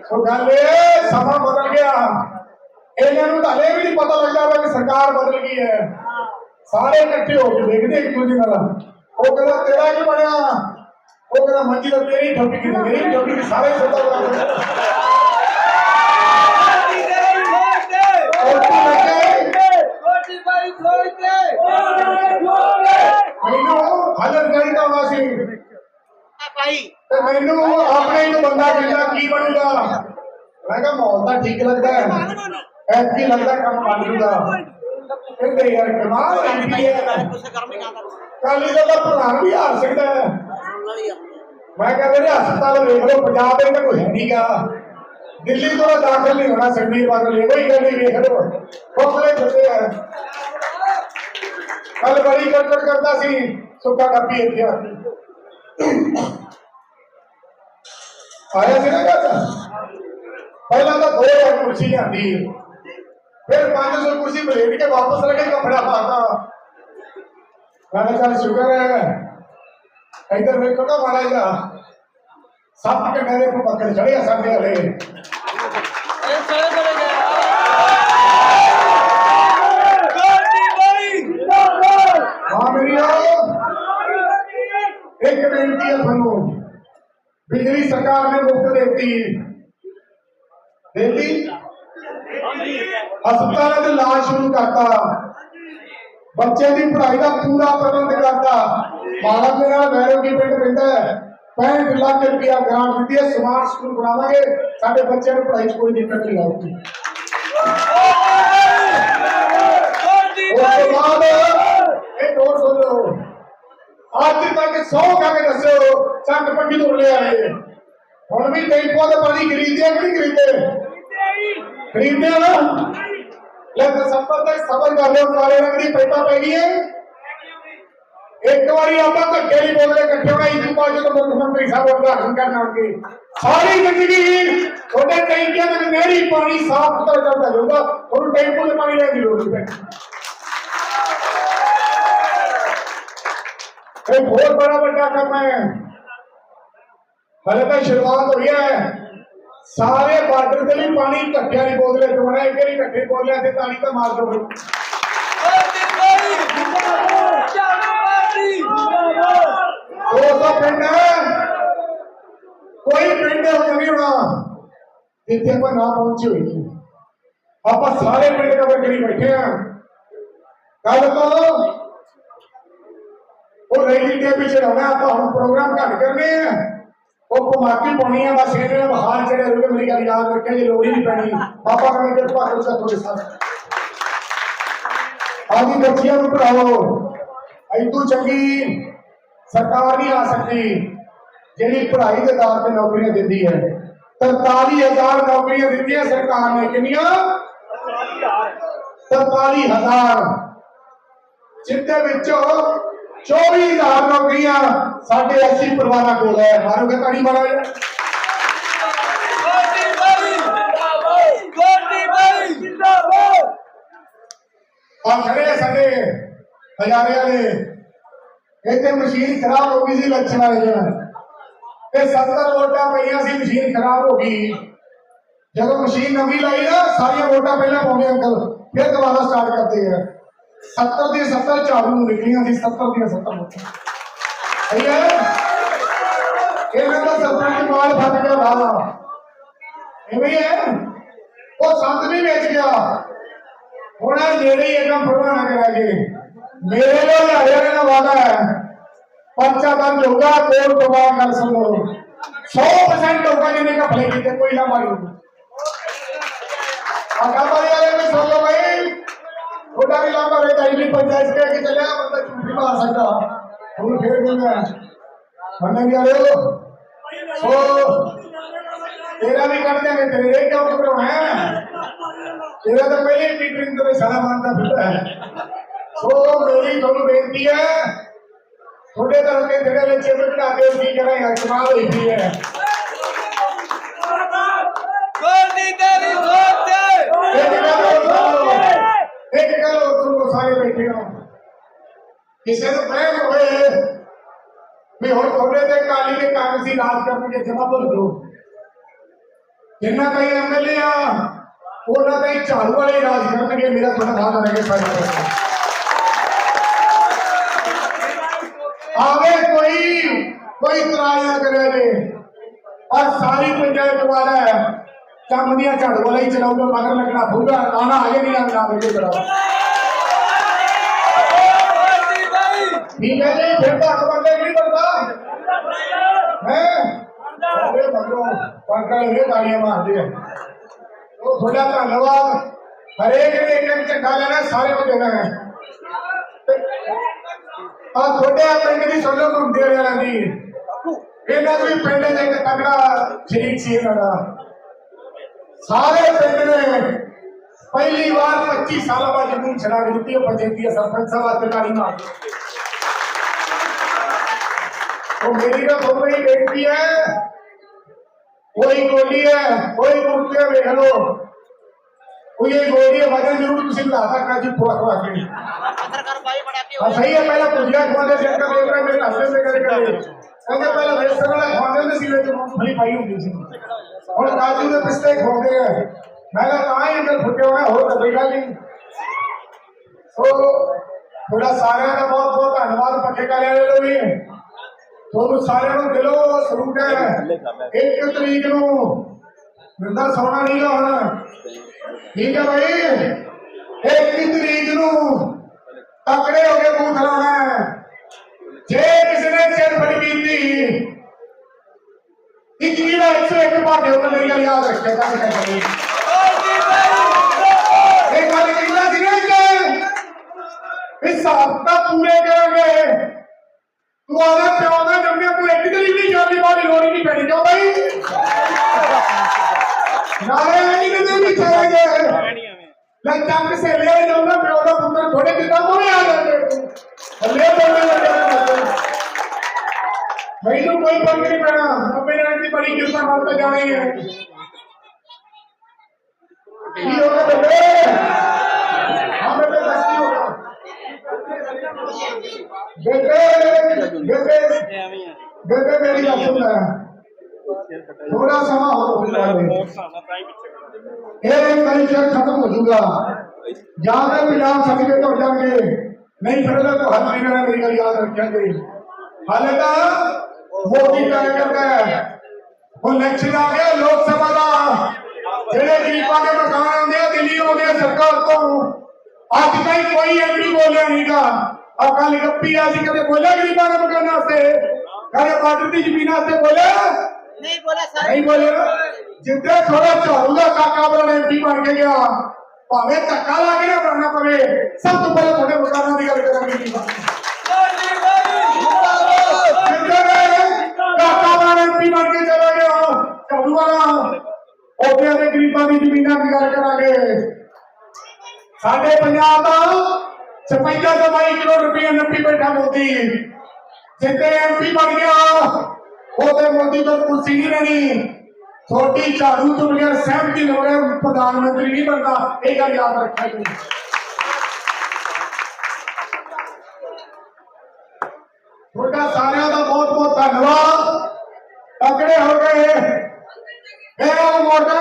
ਸੋ ਗੱਲ ਇਹ ਸਮਾਂ ਬਦਲ ਗਿਆ। ਇਹਨਾਂ ਨੂੰ ਤਾਂ ਇਹ ਵੀ ਨਹੀਂ ਪਤਾ ਲੱਗਦਾ ਵਾ ਕਿ ਸਰਕਾਰ ਬਦਲ ਗਈ ਹੈ। ਸਾਰੇ ਇਕੱਠੇ ਹੋ ਕੇ ਦੇਖਦੇ ਇੱਕ ਦੂਜੇ ਨਾਲ। ਉਹ ਕਹਿੰਦਾ, ਤੇਰਾ ਕੀ ਬਣਿਆ? ਉਹ ਕਹਿੰਦਾ, ਮੰਜੀ ਦਾ ਤੇਰੀ ਠੱਪੀ ਕੀ ਮੇਰੀ ਠੱਪੀ ਸਾਰੇ ਸਦਾ ਬਰਾਬਰ ਮੋਦੀ ਤੇਰੀ ਵੋਟ ਦੇ ਔਰ ਤੂੰ ਲੱਗੇ ਮੋਦੀ ਭਾਈ ਵੋਟ ਮੈਨੂੰ ਹਲਰ ਗਲਤਾ ਹੋਣਾ ਭਾਈ ਤੇ ਮੈਨੂੰ ਆਪਣੇ ਨੂੰ ਬੰਦਾ ਕਹਿੰਦਾ ਕੀ ਬਣੂਗਾ ਮੈਂ ਕਿਹਾ ਮਾਹੌਲ ਤਾਂ ਠੀਕ ਲੱਗਦਾ ਹੈ ਐਤਕੀ ਲੱਗਦਾ ਕੰਮ ਬਣ ਜੂਗਾ ਕਹਿੰਦੇ ਯਾਰ ਕਮਾਲ ਹੋਈ ਹੈ ਕਾਲੀ ਦਾ ਤਾਂ ਪ੍ਰਧਾਨ ਵੀ ਹਾਰ ਸਕਦਾ ਹੈ ਮੈਂ ਕਹਿੰਦਾ ਹਸਪਤਾਲ ਵੇਖ ਲਓ, ਪੰਜਾਬ ਦੇ ਤਾਂ ਕੋਈ ਨਹੀਂਗਾ ਦਿੱਲੀ ਤੋਂ ਤਾਂ ਦਾਖਲ ਨਹੀਂ ਹੋਣਾ ਸੰਗੀਰ ਬਾਦਲ ਇਹ ਕੋਈ ਗੱਲ ਨਹੀਂ ਵੇਖ ਲਓ। ਕੋਸਲੇ ਛੱਡੇ ਆ। ਕੱਲ ਬੜੀ ਗੜਬੜ ਕਰਦਾ ਸੀ, ਸੁੱਕਾ ਕਾਪੀ ਇੱਥੇ ਆਇਆ ਸੀ ਨਾ ਗੱਲ? ਪਹਿਲਾਂ ਤਾਂ ਦੋ ਹਜ਼ਾਰ ਕੁਰਸੀ ਜਾਂਦੀ ਫਿਰ 500 ਕੁਰਸੀ ਬਲੇਡ ਕੇ ਵਾਪਸ ਕੇ ਕਪੜਾ ਪਾਤਾ। ਮੈਂ ਕਿਹਾ ਚੱਲ ਸ਼ੁਕਰ ਹੈ। ਇਧਰ ਵੇਖੋ ਨਾ ਮਾੜਾ ਜਿਹਾ ਸੱਤ ਘੰਟੇ ਦੇ ਕੋ ਬੱਕਰ ਚੜਿਆ ਸਾਡੇ ਹਲੇ ਇੱਕ ਬੇਨਤੀ ਹੈ ਤੁਹਾਨੂੰ। ਬਿਜਲੀ ਸਰਕਾਰ ਨੇ ਮੁਫਤ ਦੇਤੀ। ਦੇਤੀ? ਹਸਪਤਾਲਾਂ 'ਚ ਇਲਾਜ ਸ਼ੁਰੂ ਕਰਤਾ। ਬੱਚੇ ਦੀ ਪੜ੍ਹਾਈ ਦਾ ਪੂਰਾ ਪ੍ਰਬੰਧ ਕਰਤਾ। ਮਾਲਕ ਦੇ ਨਾਲ ਵੈਰੋ ਕੀ ਪਿੰਡ ਰਹਿੰਦਾ ਹੈ। 65 ਲੱਖ ਰੁਪਇਆ ਗ੍ਰਾਂਟ ਦਿੱਤੀ ਹੈ ਸਮਾਰਟ ਸਕੂਲ ਬਣਾਵਾਂਗੇ। ਸਾਡੇ ਬੱਚਿਆਂ ਨੂੰ ਪੜ੍ਹਾਈ 'ਚ ਕੋਈ ਦਿੱਕਤ ਨਹੀਂ ਆਊਗੀ। ਉਸ ਤੋਂ ਬਾਅਦ ਇਹ ਹੋਰ ਸੁਣੋ। ਅੱਜ ਤੱਕ ਸੌ ਕਰਕੇ ਦੱਸਿਓ ਚੱਕ ਪੱਕੀ ਤੋਂ ਲੈ ਆਏ। ਹੁਣ ਵੀ ਟੈਂਪੋ ਦਾ ਪਾਣੀ ਖਰੀਦਿਆ ਕਿ ਨਹੀਂ ਖਰੀਦੇ? ਖਰੀਦਿਆ ਨਾ? ਲੈ ਦਸੰਬਰ ਤੱਕ ਸਬਰ ਕਰ ਲਿਓ ਸਾਰੇ ਰੰਗ ਦੀ ਪੈਪਾ ਪੈ ਗਈ ਹੈ। ਇੱਕ ਵਾਰੀ ਆਪਾਂ ਧੱਕੇ ਨਹੀਂ ਬੋਲਦੇ, ਇਕੱਠੇ ਹੋਣਾ ਇੱਕ ਬਾਅਦ ਜਦੋਂ ਮੁੱਖ ਮੰਤਰੀ ਸਾਹਿਬ ਉਦਘਾਟਨ ਕਰਨ ਆਉਣਗੇ। ਸਾਰੀ ਜ਼ਿੰਦਗੀ ਤੁਹਾਡੇ ਟੈਂਕੀਆਂ ਦੇ ਨਹਿਰੀ ਪਾਣੀ ਸਾਫ਼ ਸੁਥਰਾ ਚੱਲਦਾ ਜਾਊਗਾ ਤੁਹਾਨੂੰ ਟੈਂਪੂ ਦੇ ਪਾਣੀ ਲੈਣ ਦੀ ਲੋੜ ਨਹੀਂ ਪੈਣੀ ਇਹ ਬਹੁਤ ਬੜਾ ਵੱਡਾ ਕੰਮ ਹੈ। ਹਲੇ ਤਾਂ ਸ਼ੁਰੂਆਤ ਹੋਈ ਹੈ। ਸਾਰੇ ਬਾਰਡਰ ਤੇ ਵੀ ਪਾਣੀ ਇਕੱਠਿਆਂ ਨਹੀਂ ਬੋਲਦੇ ਚੋਣਾ ਇੱਕ ਵਾਰੀ ਇਕੱਠੇ ਬੋਲਿਆ ਤੇ ਤਾੜੀ ਤਾਂ ਮਾਰ ਦੋ ਗੋਦੀ ਬਾਈ ਚਾਲੂ ਪਾਰਟੀ ਦੋ ਸੌ ਪਿੰਡ ਕੋਈ ਪਿੰਡ ਹੋ ਨਹੀਂ ਹੋਣਾ। ਜਿੱਥੇ ਆਪਾਂ ਨਾ ਪਹੁੰਚੇ ਹੋਈਏ ਆਪਾਂ ਸਾਰੇ ਪਿੰਡ ਕਵਰ ਕਰੀ ਬੈਠੇ ਆ। ਕੱਲ ਤੋਂ ਉਹ ਰੈਲੀ ਦੇ ਪਿੱਛੇ ਰਹਿਣਾ ਆਪਾਂ ਹੁਣ ਪ੍ਰੋਗਰਾਮ ਘੱਟ ਕਰਨੇ ਆ। ਉਹ ਕਮਾਕੀ ਪਾਉਣੀ ਆ, ਬਸ ਇਹਨੇ ਬਹਾਰ ਜਿਹੜੇ ਰੁਕੇ ਮੇਰੀ ਗੱਲ ਯਾਦ ਰੱਖਿਆ ਜੇ ਲੋੜ ਹੀ ਨਹੀਂ ਪੈਣੀ। ਪਾਪਾ ਕਹਿੰਦੇ ਕਿਰਪਾ ਕਰੋ ਸਾ ਤੁਹਾਡੇ ਸਾਥ ਆਦੀ ਬੱਚਿਆਂ ਨੂੰ ਪੜਾਓ ਐਦੂ ਚੰਗੀ। ਸਰਕਾਰ ਨਹੀਂ ਆ ਸਕਦੀ ਜਿਹੜੀ ਪੜ੍ਹਾਈ ਦੇ ਦਰ ਤੇ ਨੌਕਰੀਆਂ ਦਿੰਦੀ ਹੈ। 43000 ਨੌਕਰੀਆਂ ਦਿੱਤੀਆਂ ਸਰਕਾਰ ਨੇ। ਕਿੰਨੀਆਂ? 43000 ਜਿੱਤੇ ਵਿੱਚੋਂ 24000 ਨੌਕਰੀਆਂ ਸਾਡੇ ਐਸੀ ਪਰਿਵਾਰਾਂ ਕੋਲ ਹੈ। ਮਾਰੋਗੇ ਤਾੜੀ ਮਾਰਾ ਗੋਦੀ ਆ ਖੜੇ ਸਾਡੇ। ਹਜ਼ਾਰੇ ਵਾਲੇ। ਇੱਥੇ ਮਸ਼ੀਨ ਖਰਾਬ ਹੋ ਗਈ ਸੀ ਲੱਛਣ ਵਾਲੇ ਜਣ ਤੇ 70 ਵੋਟਾਂ ਪਈਆਂ ਸੀ, ਮਸ਼ੀਨ ਖਰਾਬ ਹੋ ਗਈ। ਜਦੋਂ ਮਸ਼ੀਨ ਨਵੀਂ ਲਾਈ ਨਾ, ਸਾਰੀਆਂ ਵੋਟਾਂ ਪਹਿਲਾਂ ਪਾਉਂਦੇ ਅੰਕਲ, ਫਿਰ ਦੁਬਾਰਾ ਸਟਾਰਟ ਕਰਦੇ ਆ। 70 ਦੀਆਂ 70 ਝਾੜੂ ਨੂੰ ਨਿਕਲੀਆਂ ਸੀ 70 ਦੀਆਂ 70 ਵੋਟਾਂ। ਸਹੀ ਹੈ? ਇਹਨਾਂ ਦਾ ਸਰਪੰਚ ਮਾਲ ਫਟ ਗਿਆ ਵਾਲਾ ਐਵੇਂ ਹੈ ਉਹ ਸੰਤ ਵੀ ਵੇਚ ਗਿਆ। ਹੁਣ ਇਹ ਨੇੜੇ ਹੀ ਇਹਦਾ ਫਰਮਾਨਾ ਕਰਾਂਗੇ ਮੇਰੇ ਲਈ ਹਰਿਆਣੇ ਦਾ ਵਾਦਾ ਹੈ ਪਰਚਾ ਦਰਜ ਹੋਗਾ ਕੋਰਟ ਦਬਾਅ ਕਰ ਸਕੋ 100% ਹੋਗਾ ਜਿਹਨੇ ਕਪੜੇ ਕੀਤੇ ਕੋਈ ਨਾ ਮਾਰੀ ਆਗਾ ਬਾਈ ਵਾਲੇ ਵੀ ਸੁਣ ਲਓ ਭਾਈ ਉਹਦਾ ਵੀ ਲਾਂਬਾ ਰੇ ਤਾਈ ਵੀ ਪੰਚਾਇਤ ਕੇ ਕਿ ਚੱਲਿਆ ਬੰਦਾ ਝੂਠੀ ਮਾਰ ਸਕਦਾ ਹੁਣ ਫੇਰ ਕਹਿੰਦਾ ਮੰਨੇ ਵੀ ਆਇਓ ਸੋ ਤੇਰਾ ਵੀ ਕਰ ਦਿਆਂਗੇ ਤੇਰੇ ਕਿਉਂ ਘਬਰਾਉਣਾ ਹੈ ਤੇਰਾ ਤਾਂ ਪਹਿਲੇ ਹੀ ਮੀਟਿੰਗ ਹੈ ਸੋ ਮੇਰੀ ਤੁਹਾਨੂੰ ਬੇਨਤੀ ਹੈ ਤੁਹਾਡੇ ਤਰ੍ਹਾਂ ਦੇ ਜਿਹੜੇ ਵਿੱਚ ਇਹ ਘਟਾ ਕੇ ਕੀ ਕਰਾਂਗੇ ਕਮਾਲ ਹੋਈ ਪਈ ਹੈ। ਗੋਦੀ ਤੇਰੀ ਸੋਚ ਇੱਕ ਗੱਲ ਇੱਕ ਗੱਲ ਸੁਣੋ ਸਾਰੇ ਬੈਠੇ ਹੋ ਕਿਸੇ ਨੂੰ ਵਹਿਮ ਹੋਵੇ ਵੀ ਹੁਣ ਤੁਹਾਡੇ ਤੇ ਕਾਲੀ ਦੇ ਕਾਂਗਰਸੀ ਰਾਜ ਕਰਨਗੇ ਜਮਾ ਭੁੱਲ ਜਾਓ। ਜਿੰਨਾ ਕਈ ਐਮਐਲਏ ਆ ਉਹਨਾਂ ਦਾ ਹੀ ਝਾੜੂ ਵਾਲੇ ਰਾਜ ਕਰਨਗੇ ਮੇਰਾ ਤੁਹਾਡਾ ਵਾਅਦਾ ਰਹਿ ਸਾਰੇ ਆਵੇ ਕੋਈ ਕੋਈ ਇਤਰਾਜ਼ ਕਰੇ ਜੇ। ਔਰ ਸਾਰੀ ਪੰਚਾਇਤ ਵਾਲਾ ਕੰਮ ਦੀਆਂ ਝਾੜੂ ਵਾਲਾ ਹੀ ਚਲਾਊਗਾ ਮਗਰ ਲੱਗਣਾ ਪਊਗਾ। ਆਣਾ ਆਏ ਨਹੀਂ ਆਣਾ ਮੇਰੇ ਕਰਾ ਗੋਦੀ ਬਾਈ ਠੀਕ ਹੈ ਜੀ, ਫਿਰ ਤਾਂ ਹੱਕ ਬੰਦੇ ਨਹੀਂ ਬਣਦਾ ਹੈ? ਅਰੇ ਮਗਰੋਂ ਪੰਕਾ ਇਹ ਤਾੜੀਆਂ ਮਾਰਦੇ ਆ। ਉਹ ਤੁਹਾਡਾ ਧੰਨਵਾਦ। ਹਰੇਕ ਨੇ ਇੱਕ ਚੰਗਾ ਲੈਣਾ, ਸਾਰੇ ਨੂੰ ਦੇਣਾ ਹੈ। ਆ ਤੁਹਾਡੇ ਪਿੰਡ ਦੀ ਸੁਣ ਘੁੰਮਦੇ ਵਾਲਿਆਂ ਦੀ। ਇਹਨਾਂ ਦੇ ਪਿੰਡ ਦੇ ਇੱਕ ਤਗੜਾ ਸ਼ਰੀਕ ਸੀ ਇਹਨਾਂ ਦਾ। ਸਾਰੇ ਪਿੰਡ ਨੇ ਪਹਿਲੀ ਵਾਰ 25 ਸਾਲਾਂ ਬਾਅਦ ਜ਼ਮੀਨ ਛੜਾ ਦਿੱਤੀ, ਉਹ ਪੰਚਾਇਤੀ ਸਰਪੰਚ ਸਾਹਿਬ ਅਧਿਕਾਰੀ ਨਾਲ ਉਹ ਮੇਰੀ ਤਾਂ ਤੁਹਾਨੂੰ ਹੀ ਬੇਨਤੀ ਹੈ। ਕੋਈ ਗੋਲੀ ਹੈ, ਕੋਈ ਕੁਰਤੇ ਵੇਖ ਲੋ ਕੋਈ ਇਹ ਗੋਲੀ ਹੈ ਵਜਨ ਜ਼ਰੂਰ ਤੁਸੀਂ ਲਾ ਸਕਦਾ ਜੀ ਪੂਰਾ ਖਵਾ ਕੇ अंदर कर भाई बड़ा के ਆ ਸਹੀ ਹੈ ਪਹਿਲਾਂ ਪੁੱਜਿਆ ਖਵਾਦੇ ਸੀ ਅੰਕਲ ਦੇਖ ਰਹੇ ਮੇਰੇ ਹੱਥੇ ਤੇ ਕਰੇ ਕਰੇ ਕਹਿੰਦੇ ਪਹਿਲਾਂ ਵੇਸਣ ਵਾਲਾ ਖਵਾਉਂਦੇ ਹੁੰਦੇ ਸੀ ਵਿੱਚ ਮੂੰਗਫਲੀ ਪਾਈ ਹੁੰਦੀ ਸੀ ਹੁਣ ਕਾਜੂ ਦੇ ਪਿਸਤੇ ਖਵਾਉਂਦੇ ਆ ਮੈਂ ਕਿਹਾ ਤਾਂ ਹੀ ਅੰਕਲ ਫੁੱਟੇ ਹੋਏ ਆ, ਹੋਰ ਤਾਂ ਕੋਈ ਗੱਲ ਨਹੀਂ ਸੋ ਤੁਹਾਡਾ ਸਾਰਿਆਂ ਦਾ ਬਹੁਤ ਬਹੁਤ ਧੰਨਵਾਦ ਪੱਕੇ ਕਾਲਿਆਂ ਦੇ ਵੀ ਤੁਹਾਨੂੰ ਸਾਰਿਆਂ ਨੂੰ ਦਿਲੋਂ ਸਲੂਟ ਹੈ ਇੱਕ ਤਰੀਕ ਨੂੰ ਮਿੰਦਰ, ਸੋਣਾ ਨਹੀਂ ਗਾ ਹੁਣ। ਠੀਕ ਹੈ ਭਾਈ ਇੱਕ ਤਰੀਕ ਨੂੰ ਤਕੜੇ ਹੋ ਕੇ ਬੂਥ ਲਾਉਣਾ ਹੈ? ਜੇ ਕਿਸੇ ਨੇ ਸਿਰ ਫੜੀ ਕੀਤੀ ਇੱਕ ਜਿਹੜਾ 101 ਭਾਗੇ ਉਹਨਾਂ ਮੇਰੀ ਗੱਲ ਯਾਦ ਰੱਖਿਆ, ਤਾਂ ਕਰੀ। ਗੋਲਡੀ ਬਾਈ ਇਹ ਗੱਲ ਕਹਿੰਦਾ ਸੀ ਨਾ ਕਿ ਹਿਸਾਬ ਤਾਂ ਪੂਰੇ ਕਰਾਂਗੇ। ਤੂੰ ਆਦਾ ਪਿਓ ਦਾ ਜੰਮਿਆ ਤੂੰ ਇੱਕ ਦਿਨ ਵੀ ਜਾਲੀ ਵਾਲੀ ਲੋੜੀ ਨਹੀਂ ਪੈਣੀ ਕਿਉਂ ਬਾਈ ਨਾਲੇ ਨਹੀਂ ਕਿਤੇ ਵੀ ਚਾਹੇਗੇ ਲੈ ਚੱਕ ਸੇ ਲੈ ਜਾਉਂਦਾ ਪਿਓ ਦਾ ਪੁੱਤਰ ਥੋੜੇ ਕਿਤਾ ਮੋਰੇ ਆ ਜਾਂਦੇ ਹੱਲੇ ਬੋਲਣੇ ਲੱਗੇ ਮੈਨੂੰ ਕੋਈ ਫ਼ਰਕ ਨਹੀਂ ਪੈਣਾ ਅੱਬੇ ਨੇ ਦੀ ਬੜੀ ਕਿਰਪਾ ਨਾਲ ਤਾਂ ਜਾਣੀ ਹੈ ਕੀ ਹੋਗਾ ਬੇਟੇ ਹਾਂ ਬੇਟੇ ਦੱਸ ਕੀ ਹੋਗਾ ਬੇਟੇ ਬੇਟੇ ਬੇਟੇ ਮੇਰੀ ਗੱਲ ਸੁਣ ਲੈ ਥੋੜਾ ਸਮਾਂ ਹੋਰ ਰੁਕ ਜਾ ਇਹ ਕਲਚਰ ਖਤਮ ਹੋ ਜਾਊਗਾ ਜਾਂ ਤਾਂ ਕੋਈ ਨਾਮ ਸੱਚ ਕੇ ਧੁਰ ਜਾਣਗੇ। ਨਹੀਂ ਫੜਦਾ ਤਾਂ ਹੱਥ ਨਹੀਂ ਨਾਲ ਮੇਰੀ ਗੱਲ ਯਾਦ ਰੱਖਾਂਗੇ ਹਾਲੇ ਤਾਂ ਮੋਦੀ ਤੈਅ ਕਰਦਾ ਹੈ। ਹੁਣ ਇਲੈਕਸ਼ਨ ਆ ਗਿਆ ਲੋਕ ਸਭਾ ਦਾ। ਜਿਹੜੇ ਗਰੀਬਾਂ ਦੇ ਮਕਾਨ ਆਉਂਦੇ ਆ ਦਿੱਲੀ ਆਉਂਦੇ ਆ ਸਰਕਾਰ ਤੋਂ। ਅੱਜ ਤਾਈਂ ਕੋਈ ਐਮਪੀ ਬੋਲਿਆ ਨਹੀਂਗਾ ਆ ਕੱਲ ਗੱਪੀ ਆ ਸੀ ਕਦੇ ਬੋਲਿਆ ਗਰੀਬਾਂ ਦੇ ਮਕਾਨਾਂ ਵਾਸਤੇ? ਕਦੇ ਬਾਰਡਰ ਦੀ ਜ਼ਮੀਨਾਂ ਵਾਸਤੇ ਬੋਲਿਆ? ਨਹੀਂ ਬੋਲਿਆ ਸਾਰੇ ਨਹੀਂ ਬੋਲਿਆ। ਜਿੱਦੇ ਥੋੜਾ ਝਾੜੂ ਦਾ ਕਾਕਾ ਬਣਾ ਐਮਪੀ ਬਣ ਕੇ ਗਿਆ। ਭਾਵੇਂ ਧੱਕਾ ਲਾ ਕੇ ਨਾ ਬਣਨਾ ਪਵੇ, ਸਭ ਤੋਂ ਪਹਿਲਾਂ ਤੁਹਾਡੇ ਮਕਾਨਾਂ ਦੀ ਗੱਲ ਕਰਾਂਗੇ ਜੀ। ਝਾੜੂ ਵਾਲਾ ਉਹਦੇ ਦੇ ਗਰੀਬਾਂ ਦੀ ਜ਼ਮੀਨਾਂ ਦੀ ਗੱਲ ਕਰਾਂਗੇ। ਸਾਡੇ ਪੰਜਾਬ ਦਾ 56 ਤੋਂ 22 ਕਰੋੜ ਰੁਪਏ ਨੱਪੀ ਬੈਠਾ ਮੋਦੀ। ਜਿੱਤੇ ਐਮਪੀ ਬਣ ਗਿਆ, ਉਹਦੇ ਮੋਦੀ ਤੋਂ ਕੁਰਸੀ ਨਹੀਂ ਰਹਿਣੀ ਛੋਟੀ ਝਾੜੂ ਤੋਂ ਬਗੈਰ ਸਹਿਮਤੀ ਨਾ ਹੋਵੇ ਪ੍ਰਧਾਨ ਮੰਤਰੀ ਨਹੀਂ ਬਣਦਾ। ਇਹ ਗੱਲ ਯਾਦ ਰੱਖਿਆ ਜੀ। ਤੁਹਾਡਾ ਸਾਰਿਆਂ ਦਾ ਬਹੁਤ ਬਹੁਤ ਧੰਨਵਾਦ। ਤਕੜੇ ਹੋ ਗਏ ਇਹ ਉਹ ਵੋਟਰ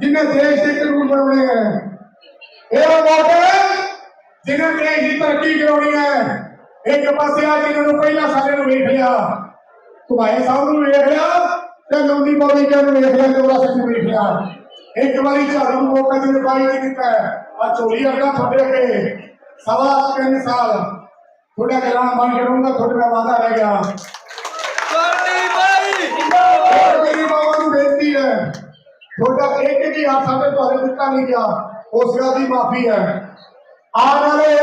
ਜਿਨੇ ਦੇਸ਼ ਦੇ ਕਾਨੂੰਨ ਬਣਾਉਣੇ ਹੈ। ਇਹ ਉਹ ਵੋਟਰ ਜਿਨੇ ਦੇਸ਼ ਦੀ ਤਰੱਕੀ ਕਰਾਉਣੀ ਹੈ। ਇੱਕ ਪਾਸੇ ਆ ਜਿਹਨਾਂ ਨੂੰ ਪਹਿਲਾਂ ਸਾਡੇ ਨੂੰ ਵੇਖ ਲਿਆ। ਤੁਹਾਡੇ ਸਾਹਿਬ ਨੂੰ ਵੇਖ ਲਿਆ। ਤੇ ਲੰਬੀ ਬੋਲੀ ਕੇ ਨੂੰ ਵੇਖ ਲਿਆ ਤੇ ਉਹਦਾ ਸੱਚ ਵੇਖ ਲਿਆ ਇੱਕ ਵਾਰੀ ਝਾੜੂ ਨੂੰ ਮੌਕਾ ਜਿਹਨੇ ਪਾਈ ਨਹੀਂ ਦਿੱਤਾ ਆ ਚੋਰੀ ਅਰਗਾ ਤੁਹਾਡੇ ਅੱਗੇ। ਸਵਾ ਤਿੰਨ ਸਾਲ। ਤੁਹਾਡਾ ਕਲਾਮ ਬਣ ਕੇ ਰਹੂੰਗਾ ਤੁਹਾਡੇ ਨਾਲ ਵਾਦਾ ਰਹਿ ਗਿਆ। ਗੋਲਡੀ ਬਾਈ! ਮੇਰੀ ਬਾਬਾ ਨੂੰ ਬੇਨਤੀ ਹੈ ਤੁਹਾਡਾ ਇੱਕ ਵੀ ਹੱਥ ਸਾਡੇ ਤੁਹਾਡੇ ਦਿੱਤਾ ਨਹੀਂ ਗਿਆ ਉਸ ਗੱਲ ਦੀ ਮਾਫੀ ਹੈ। ਆਉਣ ਵਾਲੇ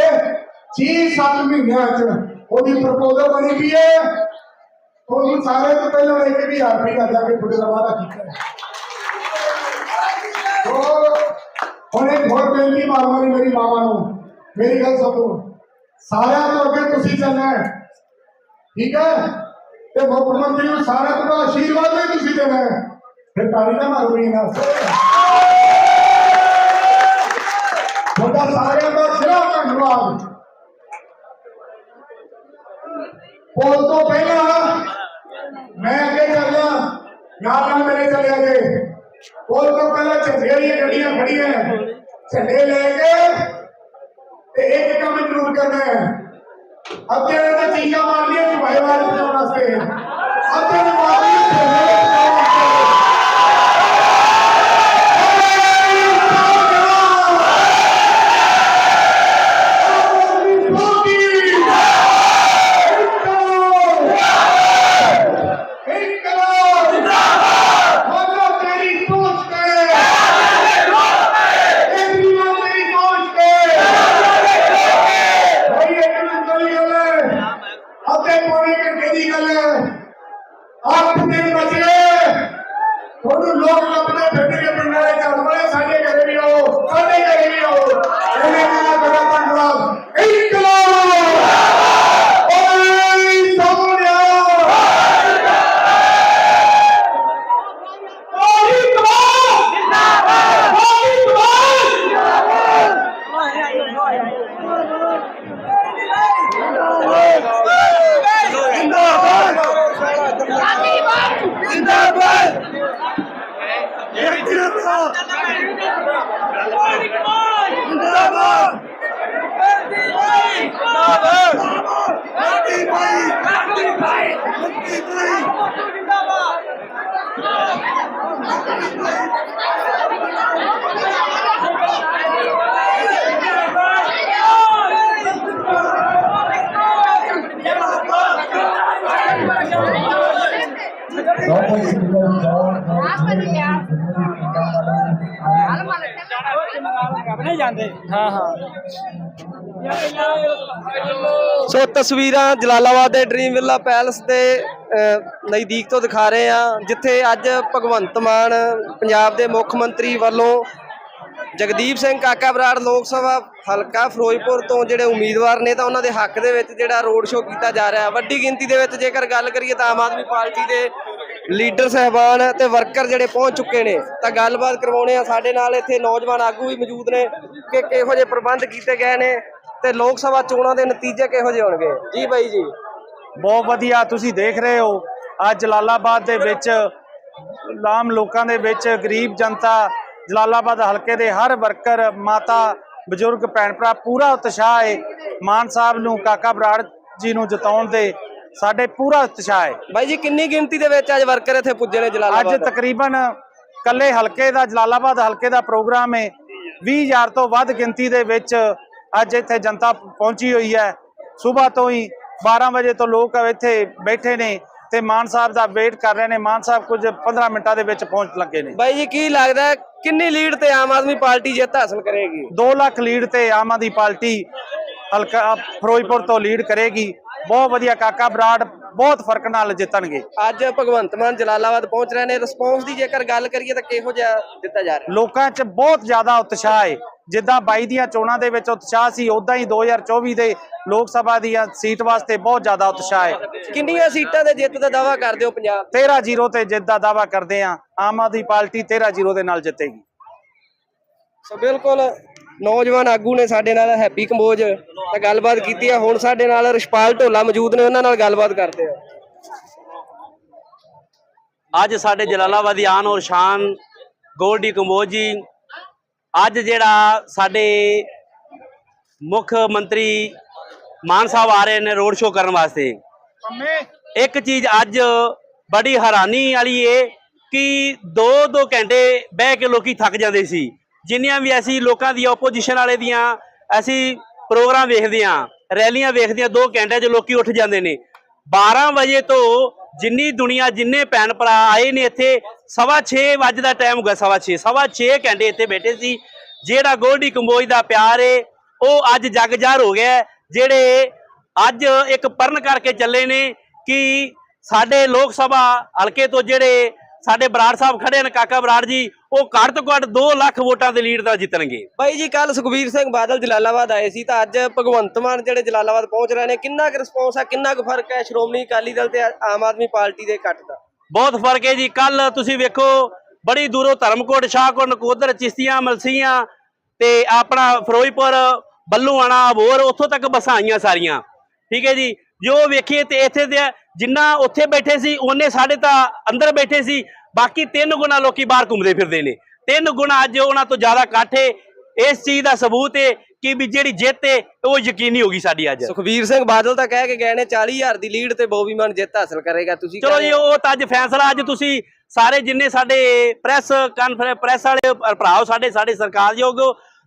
6-7 ਮਹੀਨਿਆਂ ਚ ਉਹਦੀ ਪ੍ਰਪੋਜ਼ਲ ਬਣੀ ਪਈ ਹੈ। ਤੁਹਾਨੂੰ ਸਾਰਿਆਂ ਤੋਂ ਪਹਿਲਾਂ ਇੱਕ ਵੀ ਹੱਥ ਨਹੀਂ ਜਾ ਕੇ ਤੁਹਾਡੇ ਨਾਲ ਵਾਦਾ ਕੀਤਾ ਹੁਣ ਇੱਕ ਹੋਰ ਬੇਨਤੀ ਮਾਰਨਾ ਮੇਰੀ ਮਾਵਾ ਨੂੰ, ਮੇਰੀ ਗੱਲ ਸੁਣੋ। ਸਾਰਿਆਂ ਤੋਂ ਅੱਗੇ ਤੁਸੀਂ ਚੱਲਣਾ ਹੈ। ਠੀਕ ਹੈ? ਤੇ ਮੁੱਖ ਮੰਤਰੀ ਨੂੰ ਸਾਰਿਆਂ ਤੋਂ ਆਸ਼ੀਰਵਾਦ ਵੀ ਤੁਸੀਂ ਦੇਣਾ ਹੈ। ਫਿਰ ਤਾਲੀ ਨਾ ਮਾਰੋ ਵੀ ਨਾ ਤੁਹਾਡਾ ਸਾਰਿਆਂ ਦਾ ਸਿਰਾ ਧੰਨਵਾਦ। ਬੋਲ ਤੋਂ ਪਹਿਲਾਂ ਮੈਂ ਅੱਗੇ ਚੱਲਿਆ ਨਾਲ ਨਾਲ ਮੇਰੇ ਚੱਲਿਆ ਜੇ। ਬੋਲ ਤੋਂ ਪਹਿਲਾਂ ਝੰਡੇ ਵਾਲੀਆਂ ਗੱਡੀਆਂ ਖੜੀਆਂ। ਝੰਡੇ ਲੈ ਕੇ ਤੇ ਇੱਕ ਕੰਮ ਜ਼ਰੂਰ ਕਰਨਾ ਹੈ। ਅੱਧੇ ਤਾਂ ਚੀਜ਼ਾਂ ਮਾਰਨੀਆਂ ਝੁਬਾਈ ਵਾਲੇ ਵਾਸਤੇ। ਅੱਧੇ ਨੇ ਮਾਰਨੀਆਂ ਝੰਡੇ ਵਾਲੇ ਬਚਾਉਣ ਵਾਸਤੇ ਅੱਠ ਦਿਨ ਬਚੇ ਤੁਹਾਨੂੰ ਲੋਕ ਲੱਭਦੇ ਫਿਰਦੇ ਪਿੰਡਾਂ ਦੇ ਚੱਲ ਵਾਲੇ ਸਾਡੇ ਘਰੇ ਵੀ ਆਓ ਸਾਡੇ ਘਰੇ ਵੀ ਆਓ ਇਹਨੇ ਮੇਰਾ ਬੜਾ ਧੰਨਵਾਦ ਇਨਕਲਾਬ ਓਏ ਸੋਹਣਿਆ ਓਏ ਕਮਾਲ ਜਿੰਦਾਬਾਦ ਓਏ ਕਮਾਲ ਜਿੰਦਾਬਾਦ ਜਿੰਦਾਬਾਦ ਗੋਲਡੀ ਬਾਈ ਜਿੰਦਾਬਾਦ ਗੋਲਡੀ ਬਾਈ ਗੋਲਡੀ ਬਾਈ ਗੋਲਡੀ ਬਾਈ ਜਿੰਦਾਬਾਦ ਨਹੀਂ ਜਾਂਦੇ। ਹਾਂ ਹਾਂ। ਸੋ ਤਸਵੀਰਾਂ ਜਲਾਲਾਬਾਦ ਦੇ ਡ੍ਰੀਮ ਵਿਲਾ ਪੈਲਸ ਦੇ ਨਜ਼ਦੀਕ ਤੋਂ ਦਿਖਾ ਰਹੇ ਆ ਜਿੱਥੇ ਅੱਜ ਭਗਵੰਤ ਮਾਨ ਪੰਜਾਬ ਦੇ ਮੁੱਖ ਮੰਤਰੀ ਵੱਲੋਂ ਜਗਦੀਪ ਸਿੰਘ ਕਾਕਾ ਬਰਾੜ ਲੋਕ ਸਭਾ ਹਲਕਾ ਫਿਰੋਜ਼ਪੁਰ ਤੋਂ ਜਿਹੜੇ ਉਮੀਦਵਾਰ ਨੇ ਤਾਂ ਉਹਨਾਂ ਦੇ ਹੱਕ ਦੇ ਵਿੱਚ ਜਿਹੜਾ ਰੋਡ ਸ਼ੋਅ ਕੀਤਾ ਜਾ ਰਿਹਾ ਵੱਡੀ ਗਿਣਤੀ ਦੇ ਵਿੱਚ ਜੇਕਰ ਗੱਲ ਕਰੀਏ ਤਾਂ ਆਮ ਆਦਮੀ ਪਾਰਟੀ ਦੇ ਲੀਡਰ ਸਹਿਬਾਨ ਤੇ ਵਰਕਰ ਜਿਹੜੇ ਪਹੁੰਚ ਚੁੱਕੇ ਨੇ, ਤਾਂ ਗੱਲਬਾਤ ਕਰਵਾਉਣੇ ਆ ਸਾਡੇ ਨਾਲ ਇੱਥੇ ਨੌਜਵਾਨ ਆਗੂ ਵੀ ਮੌਜੂਦ ਨੇ ਕਿ ਕਿਹੋ ਜਿਹੇ ਪ੍ਰਬੰਧ ਕੀਤੇ ਗਏ ਨੇ ਤੇ ਲੋਕ ਸਭਾ ਚੋਣਾਂ ਦੇ ਨਤੀਜੇ ਕਿਹੋ ਜਿਹੇ ਹੋਣਗੇ? ਜੀ ਬਾਈ ਜੀ। ਬਹੁਤ ਵਧੀਆ, ਤੁਸੀਂ ਦੇਖ ਰਹੇ ਹੋ, ਅੱਜ ਜਲਾਲਾਬਾਦ ਦੇ ਵਿੱਚ ਆਮ ਲੋਕਾਂ ਦੇ ਵਿੱਚ ਗਰੀਬ ਜਨਤਾ ਜਲਾਲਾਬਾਦ ਹਲਕੇ ਦੇ ਹਰ ਵਰਕਰ, ਮਾਤਾ, ਬਜ਼ੁਰਗ, ਭੈਣ ਭਰਾ ਪੂਰਾ ਉਤਸ਼ਾਹ ਹੈ। ਮਾਨ ਸਾਹਿਬ ਨੂੰ, ਕਾਕਾ ਬਰਾੜ ਜੀ ਨੂੰ ਜਿਤਾਉਣ ਦੇ ਸਾਡੇ ਪੂਰਾ ਉਤਸ਼ਾਹ ਹੈ। ਬਾਈ ਜੀ ਕਿੰਨੀ ਗਿਣਤੀ ਦੇ ਵਿੱਚ ਅੱਜ ਵਰਕਰ ਇੱਥੇ ਪੁੱਜੇ ਨੇ ਅੱਜ ਜਲਾਲਾਬਾਦ ਤਕਰੀਬਨ ਕੱਲੇ ਹਲਕੇ ਦਾ ਜਲਾਲਾਬਾਦ ਹਲਕੇ ਦਾ ਪ੍ਰੋਗਰਾਮ ਹੈ। 20000 ਤੋਂ ਵੱਧ ਗਿਣਤੀ ਦੇ ਵਿੱਚ ਅੱਜ ਇੱਥੇ ਜਨਤਾ ਪਹੁੰਚੀ ਹੋਈ ਹੈ। ਸਵੇਰ ਤੋਂ ਹੀ 12 ਵਜੇ ਤੋਂ ਲੋਕ ਇੱਥੇ ਬੈਠੇ ਨੇ ਤੇ ਮਾਨ ਸਾਹਿਬ ਦਾ ਵੇਟ ਕਰ ਰਹੇ ਨੇ। ਮਾਨ ਸਾਹਿਬ ਕੁਝ 15 ਮਿੰਟਾਂ ਦੇ ਵਿੱਚ ਪਹੁੰਚ ਲੱਗੇ ਨੇ। ਬਾਈ ਜੀ ਕੀ ਲੱਗਦਾ ਹੈ, ਕਿੰਨੀ ਲੀਡ ਤੇ ਆਮ ਆਦਮੀ ਪਾਰਟੀ ਜਿੱਤ ਹਾਸਲ ਕਰੇਗੀ? 2 ਲੱਖ ਲੀਡ ਤੇ ਆਮ ਆਦਮੀ ਪਾਰਟੀ ਹਲਕਾ ਫਿਰੋਜ਼ਪੁਰ ਤੋਂ ਲੀਡ ਕਰੇਗੀ। ਬਹੁਤ ਵਧੀਆ ਕਾਕਾ ਬਰਾੜ ਬਹੁਤ ਫ਼ਰਕ ਨਾਲ ਜਿੱਤਣਗੇ। ਅੱਜ ਭਗਵੰਤ ਮਾਨ ਜਲਾਲਾਬਾਦ ਪਹੁੰਚ ਰਹੇ ਨੇ। ਰਿਸਪੌਂਸ ਦੀ ਜੇਕਰ ਗੱਲ ਕਰੀਏ ਤਾਂ ਕਿਹੋ ਜਿਹਾ ਦਿੱਤਾ ਜਾ ਰਿਹਾ? ਲੋਕਾਂ 'ਚ ਬਹੁਤ ਜ਼ਿਆਦਾ ਉਤਸ਼ਾਹ ਹੈ ਜਿੱਦਾਂ 22 ਦੀਆਂ ਚੋਣਾਂ ਦੇ ਵਿੱਚ ਉਤਸ਼ਾਹ ਸੀ ਉਦਾਂ ਹੀ 2024 ਦੇ ਲੋਕ ਸਭਾ ਦੀਆਂ ਸੀਟ ਵਾਸਤੇ ਬਹੁਤ ਜ਼ਿਆਦਾ ਉਤਸ਼ਾਹ ਹੈ ਕਿੰਨੀਆਂ ਸੀਟਾਂ ਦੇ ਜਿੱਤ ਦਾ ਦਾਵਾ ਕਰਦੇ ਹੋ ਪੰਜਾਬ? 13-0 ਤੇ ਜਿੱਤ ਦਾ ਦਾਵਾ ਕਰਦੇ ਆ ਆਮ ਆਦਮੀ ਪਾਰਟੀ 13-0 ਦੇ ਨਾਲ ਜਿੱਤੇਗੀ। ਸੋ ਬਿਲਕੁਲ ਨੌਜਵਾਨ ਆਗੂ ਨੇ ਸਾਡੇ ਨਾਲ ਹੈਪੀ ਕੰਬੋਜ ਤਾਂ ਗੱਲਬਾਤ ਕੀਤੀ ਹੈ ਹੁਣ ਸਾਡੇ ਨਾਲ ਰਿਸ਼ਪਾਲ ਢੋਲਾ ਮੌਜੂਦ ਨੇ ਉਹਨਾਂ ਨਾਲ ਗੱਲਬਾਤ ਕਰਦੇ ਆ। ਅੱਜ ਸਾਡੇ ਜਲਾਲਾਬਾਦ ਆਨ ਔਰ ਸ਼ਾਨ ਗੋਲਡੀ ਕੰਬੋਜ ਜੀ ਅੱਜ ਜਿਹੜਾ ਸਾਡੇ ਮੁੱਖ ਮੰਤਰੀ ਮਾਨ ਸਾਹਿਬ ਆ ਰਹੇ ਨੇ ਰੋਡ ਸ਼ੋਅ ਕਰਨ ਵਾਸਤੇ। ਇੱਕ ਚੀਜ਼ ਅੱਜ ਬੜੀ ਹੈਰਾਨੀ ਵਾਲੀ ਏ ਕਿ 2-2 ਘੰਟੇ ਬਹਿ ਕੇ ਲੋਕੀ ਥੱਕ ਜਾਂਦੇ ਸੀ। ਜਿੰਨੀਆਂ ਵੀ ਅਸੀਂ ਲੋਕਾਂ ਦੀ ਆਪੋਜੀਸ਼ਨ ਵਾਲੇ ਦੀਆਂ ਅਸੀਂ ਪ੍ਰੋਗਰਾਮ ਵੇਖਦੇ ਆ ਰੈਲੀਆਂ ਵੇਖਦੇ ਆ 2 ਘੰਟੇ 'ਚ ਲੋਕੀ ਉੱਠ ਜਾਂਦੇ ਨੇ। 12 ਵਜੇ ਤੋਂ ਜਿੰਨੀ ਦੁਨੀਆ, ਜਿੰਨੇ ਭੈਣ ਭਰਾ ਆਏ ਨੇ ਇੱਥੇ, ਸਵਾ 6 ਵਜੇ ਦਾ ਟਾਈਮ ਹੋ ਗਿਆ ਸਵਾ 6 ਸਵਾ 6 ਘੰਟੇ ਇੱਥੇ ਬੈਠੇ ਸੀ। ਜਿਹੜਾ ਗੋਲਡੀ ਕੰਬੋਜ ਦਾ ਪਿਆਰ ਏ, ਉਹ ਅੱਜ ਜਗ ਜਾਹਰ ਹੋ ਗਿਆ ਜਿਹੜੇ ਅੱਜ ਇੱਕ ਪਰਨ ਕਰਕੇ ਚੱਲੇ ਨੇ ਕਿ ਸਾਡੇ ਲੋਕ ਸਭਾ ਹਲਕੇ ਤੋਂ ਜਿਹੜੇ ਸਾਡੇ ਬਰਾੜ ਸਾਹਿਬ ਖੜੇ ਨੇ ਕਾਕਾ ਬਰਾੜ ਜੀ ਉਹ ਘੱਟ ਤੋਂ ਘੱਟ 2 ਲੱਖ ਵੋਟਾਂ ਦੇ ਲੀਡ ਨਾਲ ਜਿੱਤਣਗੇ। ਬਾਈ ਜੀ ਕੱਲ ਸੁਖਬੀਰ ਸਿੰਘ ਬਾਦਲ ਜਲਾਲਾਬਾਦ ਆਏ ਸੀ ਤਾਂ ਅੱਜ ਭਗਵੰਤ ਮਾਨ ਜਿਹੜੇ ਜਲਾਲਾਬਾਦ ਪਹੁੰਚ ਰਹੇ ਨੇ ਕਿੰਨਾ ਕੁ ਰਿਸਪੌਂਸ ਆ ਕਿੰਨਾ ਕੁ ਫ਼ਰਕ ਹੈ ਸ਼੍ਰੋਮਣੀ ਅਕਾਲੀ ਦਲ ਤੇ ਆਮ ਆਦਮੀ ਪਾਰਟੀ ਦੇ ਇਕੱਠ ਦਾ? ਬਹੁਤ ਫ਼ਰਕ ਹੈ ਜੀ। ਕੱਲ ਤੁਸੀਂ ਵੇਖੋ ਬੜੀ ਦੂਰੋਂ ਧਰਮਕੋਟ ਸ਼ਾਹਕੋਟ ਨਕੋਦਰ ਚਿਸ਼ਤੀਆਂ ਮਲਸੀਆਂ ਤੇ ਆਪਣਾ ਫਿਰੋਜ਼ਪੁਰ ਬੱਲੂਆਣਾ ਅਬੋਰ ਉੱਥੋਂ ਤੱਕ ਬੱਸਾਂ ਆਈਆਂ ਸਾਰੀਆਂ। ਠੀਕ ਹੈ ਜੀ। ਜੋ ਵੇਖੀਏ ਤੇ ਇੱਥੇ ਦੇ ਜਿੰਨਾ ਉੱਥੇ ਬੈਠੇ ਸੀ ਉਹਨੇ ਸਾਡੇ ਤਾਂ ਅੰਦਰ ਬੈਠੇ ਸੀ। ਬਾਕੀ ਤਿੰਨ ਗੁਣਾ ਲੋਕੀ ਬਾਹਰ ਘੁੰਮਦੇ ਫਿਰਦੇ ਨੇ। ਤਿੰਨ ਗੁਣਾ ਅੱਜ ਉਹਨਾਂ ਤੋਂ ਜ਼ਿਆਦਾ ਇਕੱਠ ਹੈ ਇਸ ਚੀਜ਼ ਦਾ ਸਬੂਤ ਹੈ ਕਿ ਵੀ ਜਿਹੜੀ ਜਿੱਤ ਹੈ ਉਹ ਯਕੀਨੀ ਹੋ ਗਈ ਸਾਡੀ ਅੱਜ। ਸੁਖਬੀਰ ਸਿੰਘ ਬਾਦਲ ਤਾਂ ਕਹਿ ਕੇ ਗਏ ਨੇ 40000 ਦੀ ਲੀਡ ਤੇ ਬੋਬੀ ਮਾਨ ਜਿੱਤ ਹਾਸਲ ਕਰੇਗਾ। ਤੁਸੀਂ ਚਲੋ ਜੀ। ਉਹ ਤਾਂ ਅੱਜ ਫੈਸਲਾ ਅੱਜ ਤੁਸੀਂ ਸਾਰੇ ਜਿੰਨੇ ਸਾਡੇ ਪ੍ਰੈਸ ਕਾਨਫਰੰਸ ਪ੍ਰੈਸ ਵਾਲੇ ਭਰਾਓ ਸਾਡੇ ਸਾਡੇ ਸਰਕਾਰਯੋਗ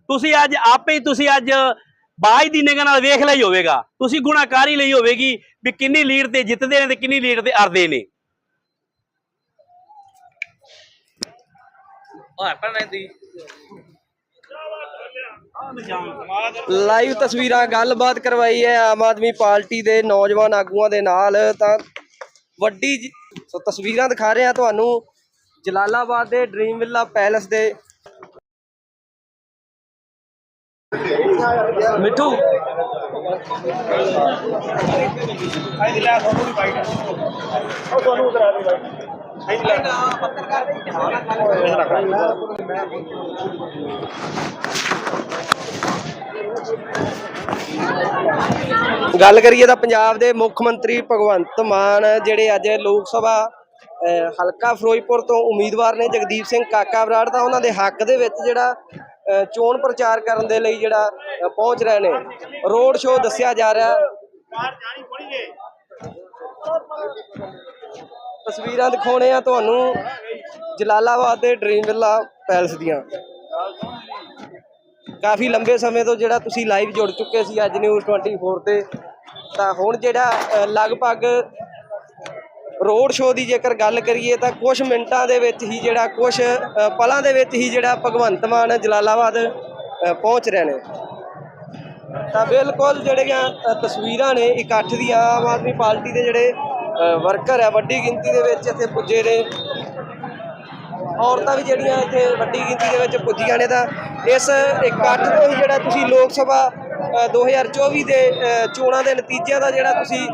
ਤੁਸੀਂ ਅੱਜ ਆਪੇ ਹੀ ਤੁਸੀਂ ਅੱਜ ਬਾਜ ਦੀ ਨਿਗਾਹ ਨਾਲ ਵੇਖ ਲਈ ਹੋਵੇਗਾ। ਤੁਸੀਂ ਗੁਣਾਕਾਰੀ ਲਈ ਹੋਵੇਗੀ ਵੀ ਕਿੰਨੀ ਲੀਡ ਤੇ ਜਿੱਤਦੇ ਨੇ ਤੇ ਕਿੰਨੀ ਲੀਡ ਤੇ ਹਾਰਦੇ ਨੇ। ਲਾਈਵ ਤਸਵੀਰਾਂ ਗੱਲਬਾਤ ਕਰਵਾਈ ਹੈ ਆਮ ਆਦਮੀ ਪਾਰਟੀ ਦੇ ਨੌਜਵਾਨ ਆਗੂਆਂ ਦੇ ਨਾਲ। ਤਾਂ ਵੱਡੀ ਸੋ ਤਸਵੀਰਾਂ ਦਿਖਾ ਰਹੇ ਹਾਂ ਤੁਹਾਨੂੰ ਜਲਾਲਾਬਾਦ ਦੇ ਡ੍ਰੀਮ ਵਿਲਾ ਪੈਲਸ ਦੇ ਮਿੱਠੂ। ਗੱਲ ਕਰੀਏ ਤਾਂ ਪੰਜਾਬ ਦੇ ਮੁੱਖ ਮੰਤਰੀ ਭਗਵੰਤ ਮਾਨ ਜਿਹੜੇ ਅੱਜ ਲੋਕ ਸਭਾ ਹਲਕਾ ਫਿਰੋਜ਼ਪੁਰ ਤੋਂ ਉਮੀਦਵਾਰ ਨੇ ਜਗਦੀਪ ਸਿੰਘ ਕਾਕਾ ਬਰਾੜ ਤਾਂ ਉਹਨਾਂ ਦੇ ਹੱਕ ਦੇ ਵਿੱਚ ਜਿਹੜਾ ਚੋਣ ਪ੍ਰਚਾਰ ਕਰਨ ਦੇ ਲਈ ਜਿਹੜਾ ਪਹੁੰਚ ਰਹੇ ਨੇ। ਰੋਡ ਸ਼ੋਅ ਦੱਸਿਆ ਜਾ ਰਿਹਾ। ਤਸਵੀਰਾਂ ਦਿਖਾਉਣੇ ਆ ਤੁਹਾਨੂੰ ਜਲਾਲਾਬਾਦ ਦੇ ਡ੍ਰੀਮ ਵਿਲਾ ਪੈਲਸ ਦੀਆਂ। ਕਾਫੀ ਲੰਬੇ ਸਮੇਂ ਤੋਂ ਜਿਹੜਾ ਤੁਸੀਂ ਲਾਈਵ ਜੁੜ ਚੁੱਕੇ ਸੀ ਅੱਜ ਨਿਊਜ਼ 24 ਤੇ, ਤਾਂ ਹੁਣ ਜਿਹੜਾ ਲਗਭਗ ਰੋਡ ਸ਼ੋਅ ਦੀ ਜੇਕਰ ਗੱਲ ਕਰੀਏ ਤਾਂ ਕੁਝ ਮਿੰਟਾਂ ਦੇ ਵਿੱਚ ਹੀ ਜਿਹੜਾ ਕੁਝ ਪਲਾਂ ਦੇ ਵਿੱਚ ਹੀ ਜਿਹੜਾ ਭਗਵੰਤ ਮਾਨ ਜਲਾਲਾਬਾਦ ਪਹੁੰਚ ਰਹੇ ਨੇ। ਤਾਂ ਬਿਲਕੁਲ ਜਿਹੜੀਆਂ ਤਸਵੀਰਾਂ ਨੇ ਇਕੱਠ ਦੀਆਂ ਆਮ ਆਦਮੀ ਪਾਰਟੀ ਦੇ ਜਿਹੜੇ ਵਰਕਰ ਹੈ ਵੱਡੀ ਗਿਣਤੀ ਦੇ ਵਿੱਚ ਇੱਥੇ ਪੁੱਜੇ ਨੇ। ਔਰਤਾਂ ਵੀ ਜਿਹੜੀਆਂ ਇੱਥੇ ਵੱਡੀ ਗਿਣਤੀ ਦੇ ਵਿੱਚ ਪੁੱਜੀਆਂ ਨੇ ਤਾਂ ਇਸ ਇਕੱਠ ਤੋਂ ਹੀ ਜਿਹੜਾ ਤੁਸੀਂ ਲੋਕ ਸਭਾ 2024 ਦੇ ਚੋਣਾਂ ਦੇ ਨਤੀਜਿਆਂ ਦਾ ਜਿਹੜਾ ਤੁਸੀਂ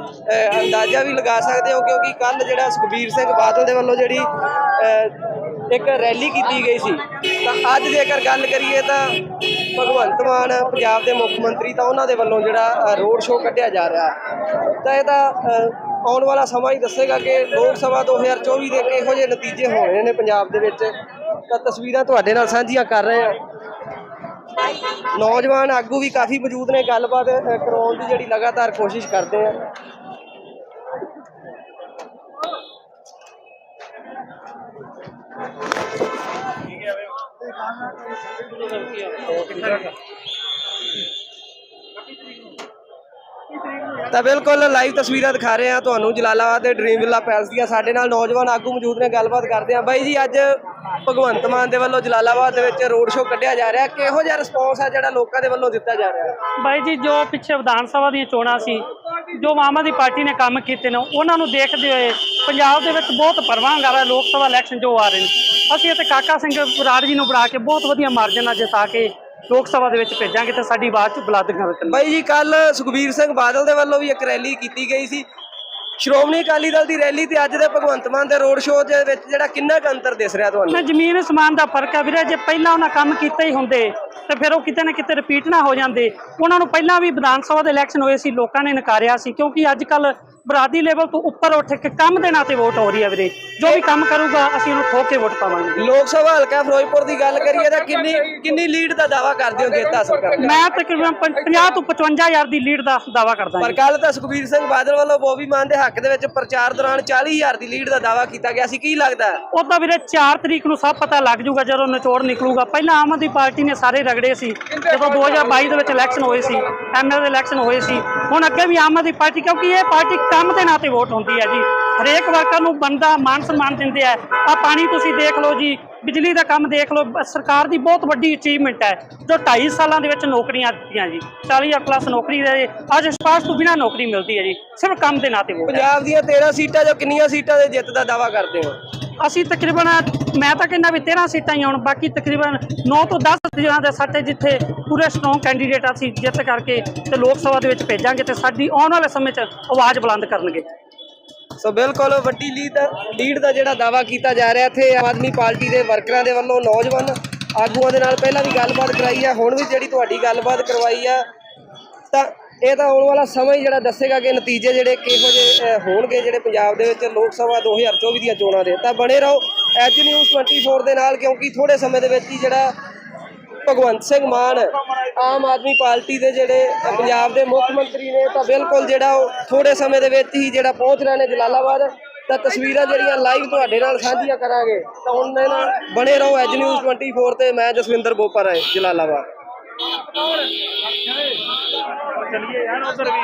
ਅੰਦਾਜ਼ਾ ਵੀ ਲਗਾ ਸਕਦੇ ਹੋ, ਕਿਉਂਕਿ ਕੱਲ ਜਿਹੜਾ ਸੁਖਬੀਰ ਸਿੰਘ ਬਾਦਲ ਦੇ ਵੱਲੋਂ ਜਿਹੜੀ ਇੱਕ ਰੈਲੀ ਕੀਤੀ ਗਈ ਸੀ। ਤਾਂ ਅੱਜ ਜੇਕਰ ਗੱਲ ਕਰੀਏ ਤਾਂ ਭਗਵੰਤ ਮਾਨ ਪੰਜਾਬ ਦੇ ਮੁੱਖ ਮੰਤਰੀ ਤਾਂ ਉਹਨਾਂ ਦੇ ਵੱਲੋਂ ਜਿਹੜਾ ਰੋਡ ਸ਼ੋਅ ਕੱਢਿਆ ਜਾ ਰਿਹਾ। ਤਾਂ ਇਹਦਾ ਆਉਣ ਵਾਲਾ ਸਮਾਂ ਹੀ ਦੱਸੇਗਾ ਕਿ ਲੋਕ ਸਭਾ 2024 ਦੇ ਕਿਹੋ ਜਿਹੇ ਨਤੀਜੇ ਹੋ ਰਹੇ ਨੇ ਪੰਜਾਬ ਦੇ ਵਿੱਚ। ਤਾਂ ਤਸਵੀਰਾਂ ਤੁਹਾਡੇ ਨਾਲ ਸਾਂਝੀਆਂ ਕਰ ਰਹੇ ਹਾਂ। ਨੌਜਵਾਨ ਆਗੂ ਵੀ ਕਾਫੀ ਮੌਜੂਦ ਨੇ ਗੱਲਬਾਤ ਅ, ਕਰਾਉਣ ਦੀ ਜਿਹੜੀ ਲਗਾਤਾਰ ਕੋਸ਼ਿਸ਼ ਕਰਦੇ ਆ। ਤਾਂ ਬਿਲਕੁਲ ਲਾਈਵ ਤਸਵੀਰਾਂ ਦਿਖਾ ਰਹੇ ਹਾਂ ਤੁਹਾਨੂੰ ਜਲਾਲਾਬਾਦ ਦੇ ਡ੍ਰੀਮ ਵਿਲਾ ਪੈਲਸ ਦੀਆਂ। ਸਾਡੇ ਨਾਲ ਨੌਜਵਾਨ ਆਗੂ ਮੌਜੂਦ ਨੇ ਗੱਲਬਾਤ ਕਰਦੇ ਹਾਂ। ਬਾਈ ਜੀ ਅੱਜ ਭਗਵੰਤ ਮਾਨ ਦੇ ਵੱਲੋਂ ਜਲਾਲਾਬਾਦ ਦੇ ਵਿੱਚ ਰੋਡ ਸ਼ੋਅ ਕੱਢਿਆ ਜਾ ਰਿਹਾ। ਕਿਹੋ ਜਿਹਾ ਰਿਸਪੌਂਸ ਹੈ ਜਿਹੜਾ ਲੋਕਾਂ ਦੇ ਵੱਲੋਂ ਦਿੱਤਾ ਜਾ ਰਿਹਾ? ਬਾਈ ਜੀ ਜੋ ਪਿੱਛੇ ਵਿਧਾਨ ਸਭਾ ਦੀਆਂ ਚੋਣਾਂ ਸੀ ਜੋ ਆਮ ਆਦਮੀ ਪਾਰਟੀ ਨੇ ਕੰਮ ਕੀਤੇ ਨੇ ਉਹਨਾਂ ਨੂੰ ਦੇਖਦੇ ਹੋਏ ਪੰਜਾਬ ਦੇ ਵਿੱਚ ਬਹੁਤ ਪਰਵਾਹ ਆ ਰਿਹਾ ਲੋਕ ਸਭਾ ਇਲੈਕਸ਼ਨ ਜੋ ਆ ਰਹੇ ਨੇ। ਅਸੀਂ ਇੱਥੇ ਕਾਕਾ ਸਿੰਘ ਬਰਾੜ ਜੀ ਨੂੰ ਬਣਾ ਕੇ ਬਹੁਤ ਵਧੀਆ ਮਾਰਜਨ ਨਾਲ ਜਿਤਾ ਕੇ ਲੋਕ ਸਭਾ ਦੇ ਵਿੱਚ ਭੇਜਾਂਗੇ ਤੇ ਸਾਡੀ ਆਵਾਜ਼ ਚ ਬੁਲੰਦ ਕਰ ਬਾਈ ਜੀ ਕੱਲ ਸੁਖਬੀਰ ਸਿੰਘ ਬਾਦਲ ਦੇ ਵੱਲੋਂ ਵੀ ਇੱਕ ਰੈਲੀ ਕੀਤੀ ਗਈ ਸੀ। ਸ਼੍ਰੋਮਣੀ ਅਕਾਲੀ ਦਲ ਦੀ ਰੈਲੀ ਤੇ ਅੱਜ ਦੇ ਭਗਵੰਤ ਮਾਨ ਦੇ ਰੋਡ ਸ਼ੋਅ ਦੇ ਵਿੱਚ ਜਿਹੜਾ ਕਿੰਨਾ ਕੁ ਅੰਤਰ ਦਿਸ ਰਿਹਾ ਤੁਹਾਨੂੰ? ਨਾ ਜ਼ਮੀਨ ਸਮਾਨ ਦਾ ਫ਼ਰਕ ਆ ਵੀਰੇ, ਜੇ ਪਹਿਲਾਂ ਉਹਨਾਂ ਕੰਮ ਕੀਤੇ ਹੀ ਹੁੰਦੇ ਤੇ ਫਿਰ ਉਹ ਕਿਤੇ ਨਾ ਕਿਤੇ ਰਿਪੀਟ ਨਾ ਹੋ ਜਾਂਦੇ। ਉਹਨਾਂ ਨੂੰ ਪਹਿਲਾਂ ਵੀ ਵਿਧਾਨ ਸਭਾ ਦੇ ਇਲੈਕਸ਼ਨ ਹੋਏ ਸੀ, ਲੋਕਾਂ ਨੇ ਨਕਾਰਿਆ ਸੀ, ਕਿਉਂਕਿ ਅੱਜ ਕੱਲ ਬਰਾਦੀ ਲੈਵਲ ਤੋਂ ਉੱਪਰ ਉੱਠ ਕੇ ਕੰਮ ਦੇ ਨਾਂ ਤੇ ਵੋਟ ਹੋ ਰਹੀ ਹੈ ਵੀਰੇ। ਜੋ ਵੀ ਕੰਮ ਕਰੂਗਾ ਅਸੀਂ ਉਹਨੂੰ ਠੋਕ ਕੇ ਵੋਟ ਪਾਵਾਂਗੇ। ਲੋਕ ਸਭਾ ਹਲਕਾ ਫਿਰੋਜ਼ਪੁਰ ਦੀ ਗੱਲ ਕਰੀਏ ਤਾਂ ਕਿੰਨੀ ਕਿੰਨੀ ਲੀਡ ਦਾ ਦਾਵਾ ਕਰਦੇ ਹੋ ਜਿੱਤ ਦਾ ਮੈਂ ਤਕਰੀਬਨ 50 ਤੋਂ 55 ਹਜ਼ਾਰ ਦੀ ਲੀਡ ਦਾ ਦਾਵਾ ਕਰਦਾ ਪਰ ਕੱਲ ਤਾਂ ਸੁਖਬੀਰ ਸਿੰਘ ਬਾਦਲ ਵੱਲੋਂ ਬੋਬੀ ਮਾਨ ਦੇ ਹੱਕ ਦੇ ਵਿੱਚ ਪ੍ਰਚਾਰ ਦੌਰਾਨ 40000 ਦੀ ਲੀਡ ਦਾ ਦਾਵਾ ਕੀਤਾ ਗਿਆ ਸੀ। ਕੀ ਲੱਗਦਾ? ਹੈ? ਉਹਦਾ ਵੀਰੇ 4 ਤਰੀਕ ਨੂੰ ਸਭ ਪਤਾ ਲੱਗ ਜਾਊਗਾ ਜਦੋਂ ਨਿਚੋੜ ਨਿਕਲੂਗਾ। ਪਹਿਲਾਂ ਆਮ ਆਦਮੀ ਪਾਰਟੀ ਨੇ ਸਾਰੇ ਰਗੜੇ ਸੀ ਜਦੋਂ 2022 ਦੇ ਵਿੱਚ ਇਲੈਕਸ਼ਨ ਹੋਏ ਸੀ ਐਮਐਲ ਦੇ ਇਲੈਕਸ਼ਨ ਹੋਏ ਸੀ। ਹੁਣ ਅੱਗੇ ਵੀ ਆਮ ਆਦਮੀ ਪਾਰਟੀ ਕਿਉਂਕਿ ਇਹ ਪਾਰਟੀ ਕੰਮ ਦੇ ਨਾਂ ਤੇ ਵੋਟ ਹੁੰਦੀ ਹੈ ਜੀ। ਹਰੇਕ ਵਰਕਰ ਨੂੰ ਬੰਦਾ ਮਾਨ ਸਨਮਾਨ ਦਿੰਦੇ ਆ। ਆ ਪਾਣੀ ਤੁਸੀਂ ਦੇਖ ਲਓ ਜੀ। ਬਿਜਲੀ ਦਾ ਕੰਮ ਦੇਖ ਲਓ ਸਰਕਾਰ ਦੀ ਬਹੁਤ ਵੱਡੀ ਅਚੀਵਮੈਂਟ ਹੈ ਜੋ 2.5 ਸਾਲਾਂ ਦੇ ਵਿੱਚ ਨੌਕਰੀਆਂ ਦਿੱਤੀਆਂ ਜੀ। 40000 ਪਲੱਸ ਨੌਕਰੀ ਦੇ ਅੱਜ ਸਪਾਸ਼ ਤੋਂ ਬਿਨਾਂ ਨੌਕਰੀ ਮਿਲਦੀ ਹੈ ਜੀ ਸਿਰਫ ਕੰਮ ਦੇ ਨਾਂ ਤੇ ਵੋਟ ਪੰਜਾਬ ਦੀਆਂ 13 ਸੀਟਾਂ ਜੋ ਕਿੰਨੀਆਂ ਸੀਟਾਂ ਦੇ ਜਿੱਤ ਦਾ ਦਾਵਾ ਕਰਦੇ ਹੋ? ਅਸੀਂ ਤਕਰੀਬਨ ਮੈਂ ਤਾਂ ਕਹਿੰਦਾ ਵੀ 13 ਸੀਟਾਂ ਹੀ ਆਉਣ ਬਾਕੀ ਤਕਰੀਬਨ 9 ਤੋਂ 10 ਜ਼ਿਲ੍ਹਿਆਂ ਦੇ ਸਾਡੇ ਜਿੱਥੇ ਪੂਰੇ ਸਟਰੋਂਗ ਕੈਂਡੀਡੇਟ ਅਸੀਂ ਜਿੱਤ ਕਰਕੇ ਤੇ ਲੋਕ ਸਭਾ ਦੇ ਵਿੱਚ ਭੇਜਾਂਗੇ ਤੇ ਸਾਡੀ ਆਉਣ ਵਾਲੇ ਸਮੇਂ 'ਚ ਆਵਾਜ਼ ਬੁਲੰਦ ਕਰਨਗੇ। ਸੋ ਬਿਲਕੁਲ ਵੱਡੀ ਲੀਡ ਲੀਡ ਦਾ ਜਿਹੜਾ ਦਾਵਾ ਕੀਤਾ ਜਾ ਰਿਹਾ ਇੱਥੇ, ਆਮ ਆਦਮੀ ਪਾਰਟੀ ਦੇ ਵਰਕਰਾਂ ਦੇ ਵੱਲੋਂ ਨੌਜਵਾਨ ਆਗੂਆਂ ਦੇ ਨਾਲ ਪਹਿਲਾਂ ਵੀ ਗੱਲਬਾਤ ਕਰਾਈ ਆ, ਹੁਣ ਵੀ ਜਿਹੜੀ ਤੁਹਾਡੀ ਗੱਲਬਾਤ ਕਰਵਾਈ ਆ, ਤਾਂ ਇਹ ਤਾਂ ਆਉਣ ਵਾਲਾ ਸਮਾਂ ਹੀ ਜਿਹੜਾ ਦੱਸੇਗਾ ਕਿ ਨਤੀਜੇ ਜਿਹੜੇ ਕਿਹੋ ਜਿਹੇ ਹੋਣਗੇ ਜਿਹੜੇ ਪੰਜਾਬ ਦੇ ਵਿੱਚ ਲੋਕ ਸਭਾ 2024 ਦੀਆਂ ਚੋਣਾਂ ਦੇ, ਤਾਂ ਬਣੇ ਰਹੋ ਐਜ ਨਿਊਜ਼ 24 ਦੇ ਨਾਲ, ਕਿਉਂਕਿ ਥੋੜੇ ਸਮੇਂ ਦੇ ਵਿੱਚ ਹੀ ਜਿਹੜਾ ਭਗਵੰਤ ਸਿੰਘ ਮਾਨ ਆਮ ਆਦਮੀ ਪਾਰਟੀ ਦੇ ਜਿਹੜੇ ਪੰਜਾਬ ਦੇ ਮੁੱਖ ਮੰਤਰੀ ਨੇ ਤਾਂ ਬਿਲਕੁਲ ਜਿਹੜਾ ਉਹ ਥੋੜੇ ਸਮੇਂ ਦੇ ਵਿੱਚ ਹੀ ਜਿਹੜਾ ਪਹੁੰਚ ਰਹੇ ਨੇ ਜਲਾਲਾਬਾਦ, ਤਾਂ ਤਸਵੀਰਾਂ ਜਿਹੜੀਆਂ ਲਾਈਵ ਤੁਹਾਡੇ ਨਾਲ ਸਾਂਝੀਆਂ ਕਰਾਂਗੇ। ਤਾਂ ਹੁਣ ਦੇ ਨਾਲ ਬਣੇ ਰਹੋ ਐਜ ਨਿਊਜ਼ 24 ਤੇ, ਮੈਂ ਜਸਵਿੰਦਰ ਬੋਪਾ ਰਾਏ, ਜਲਾਲਾਬਾਦ। ਚਲਿਏ ਯਾਰ ਉਧਰ ਵੀ।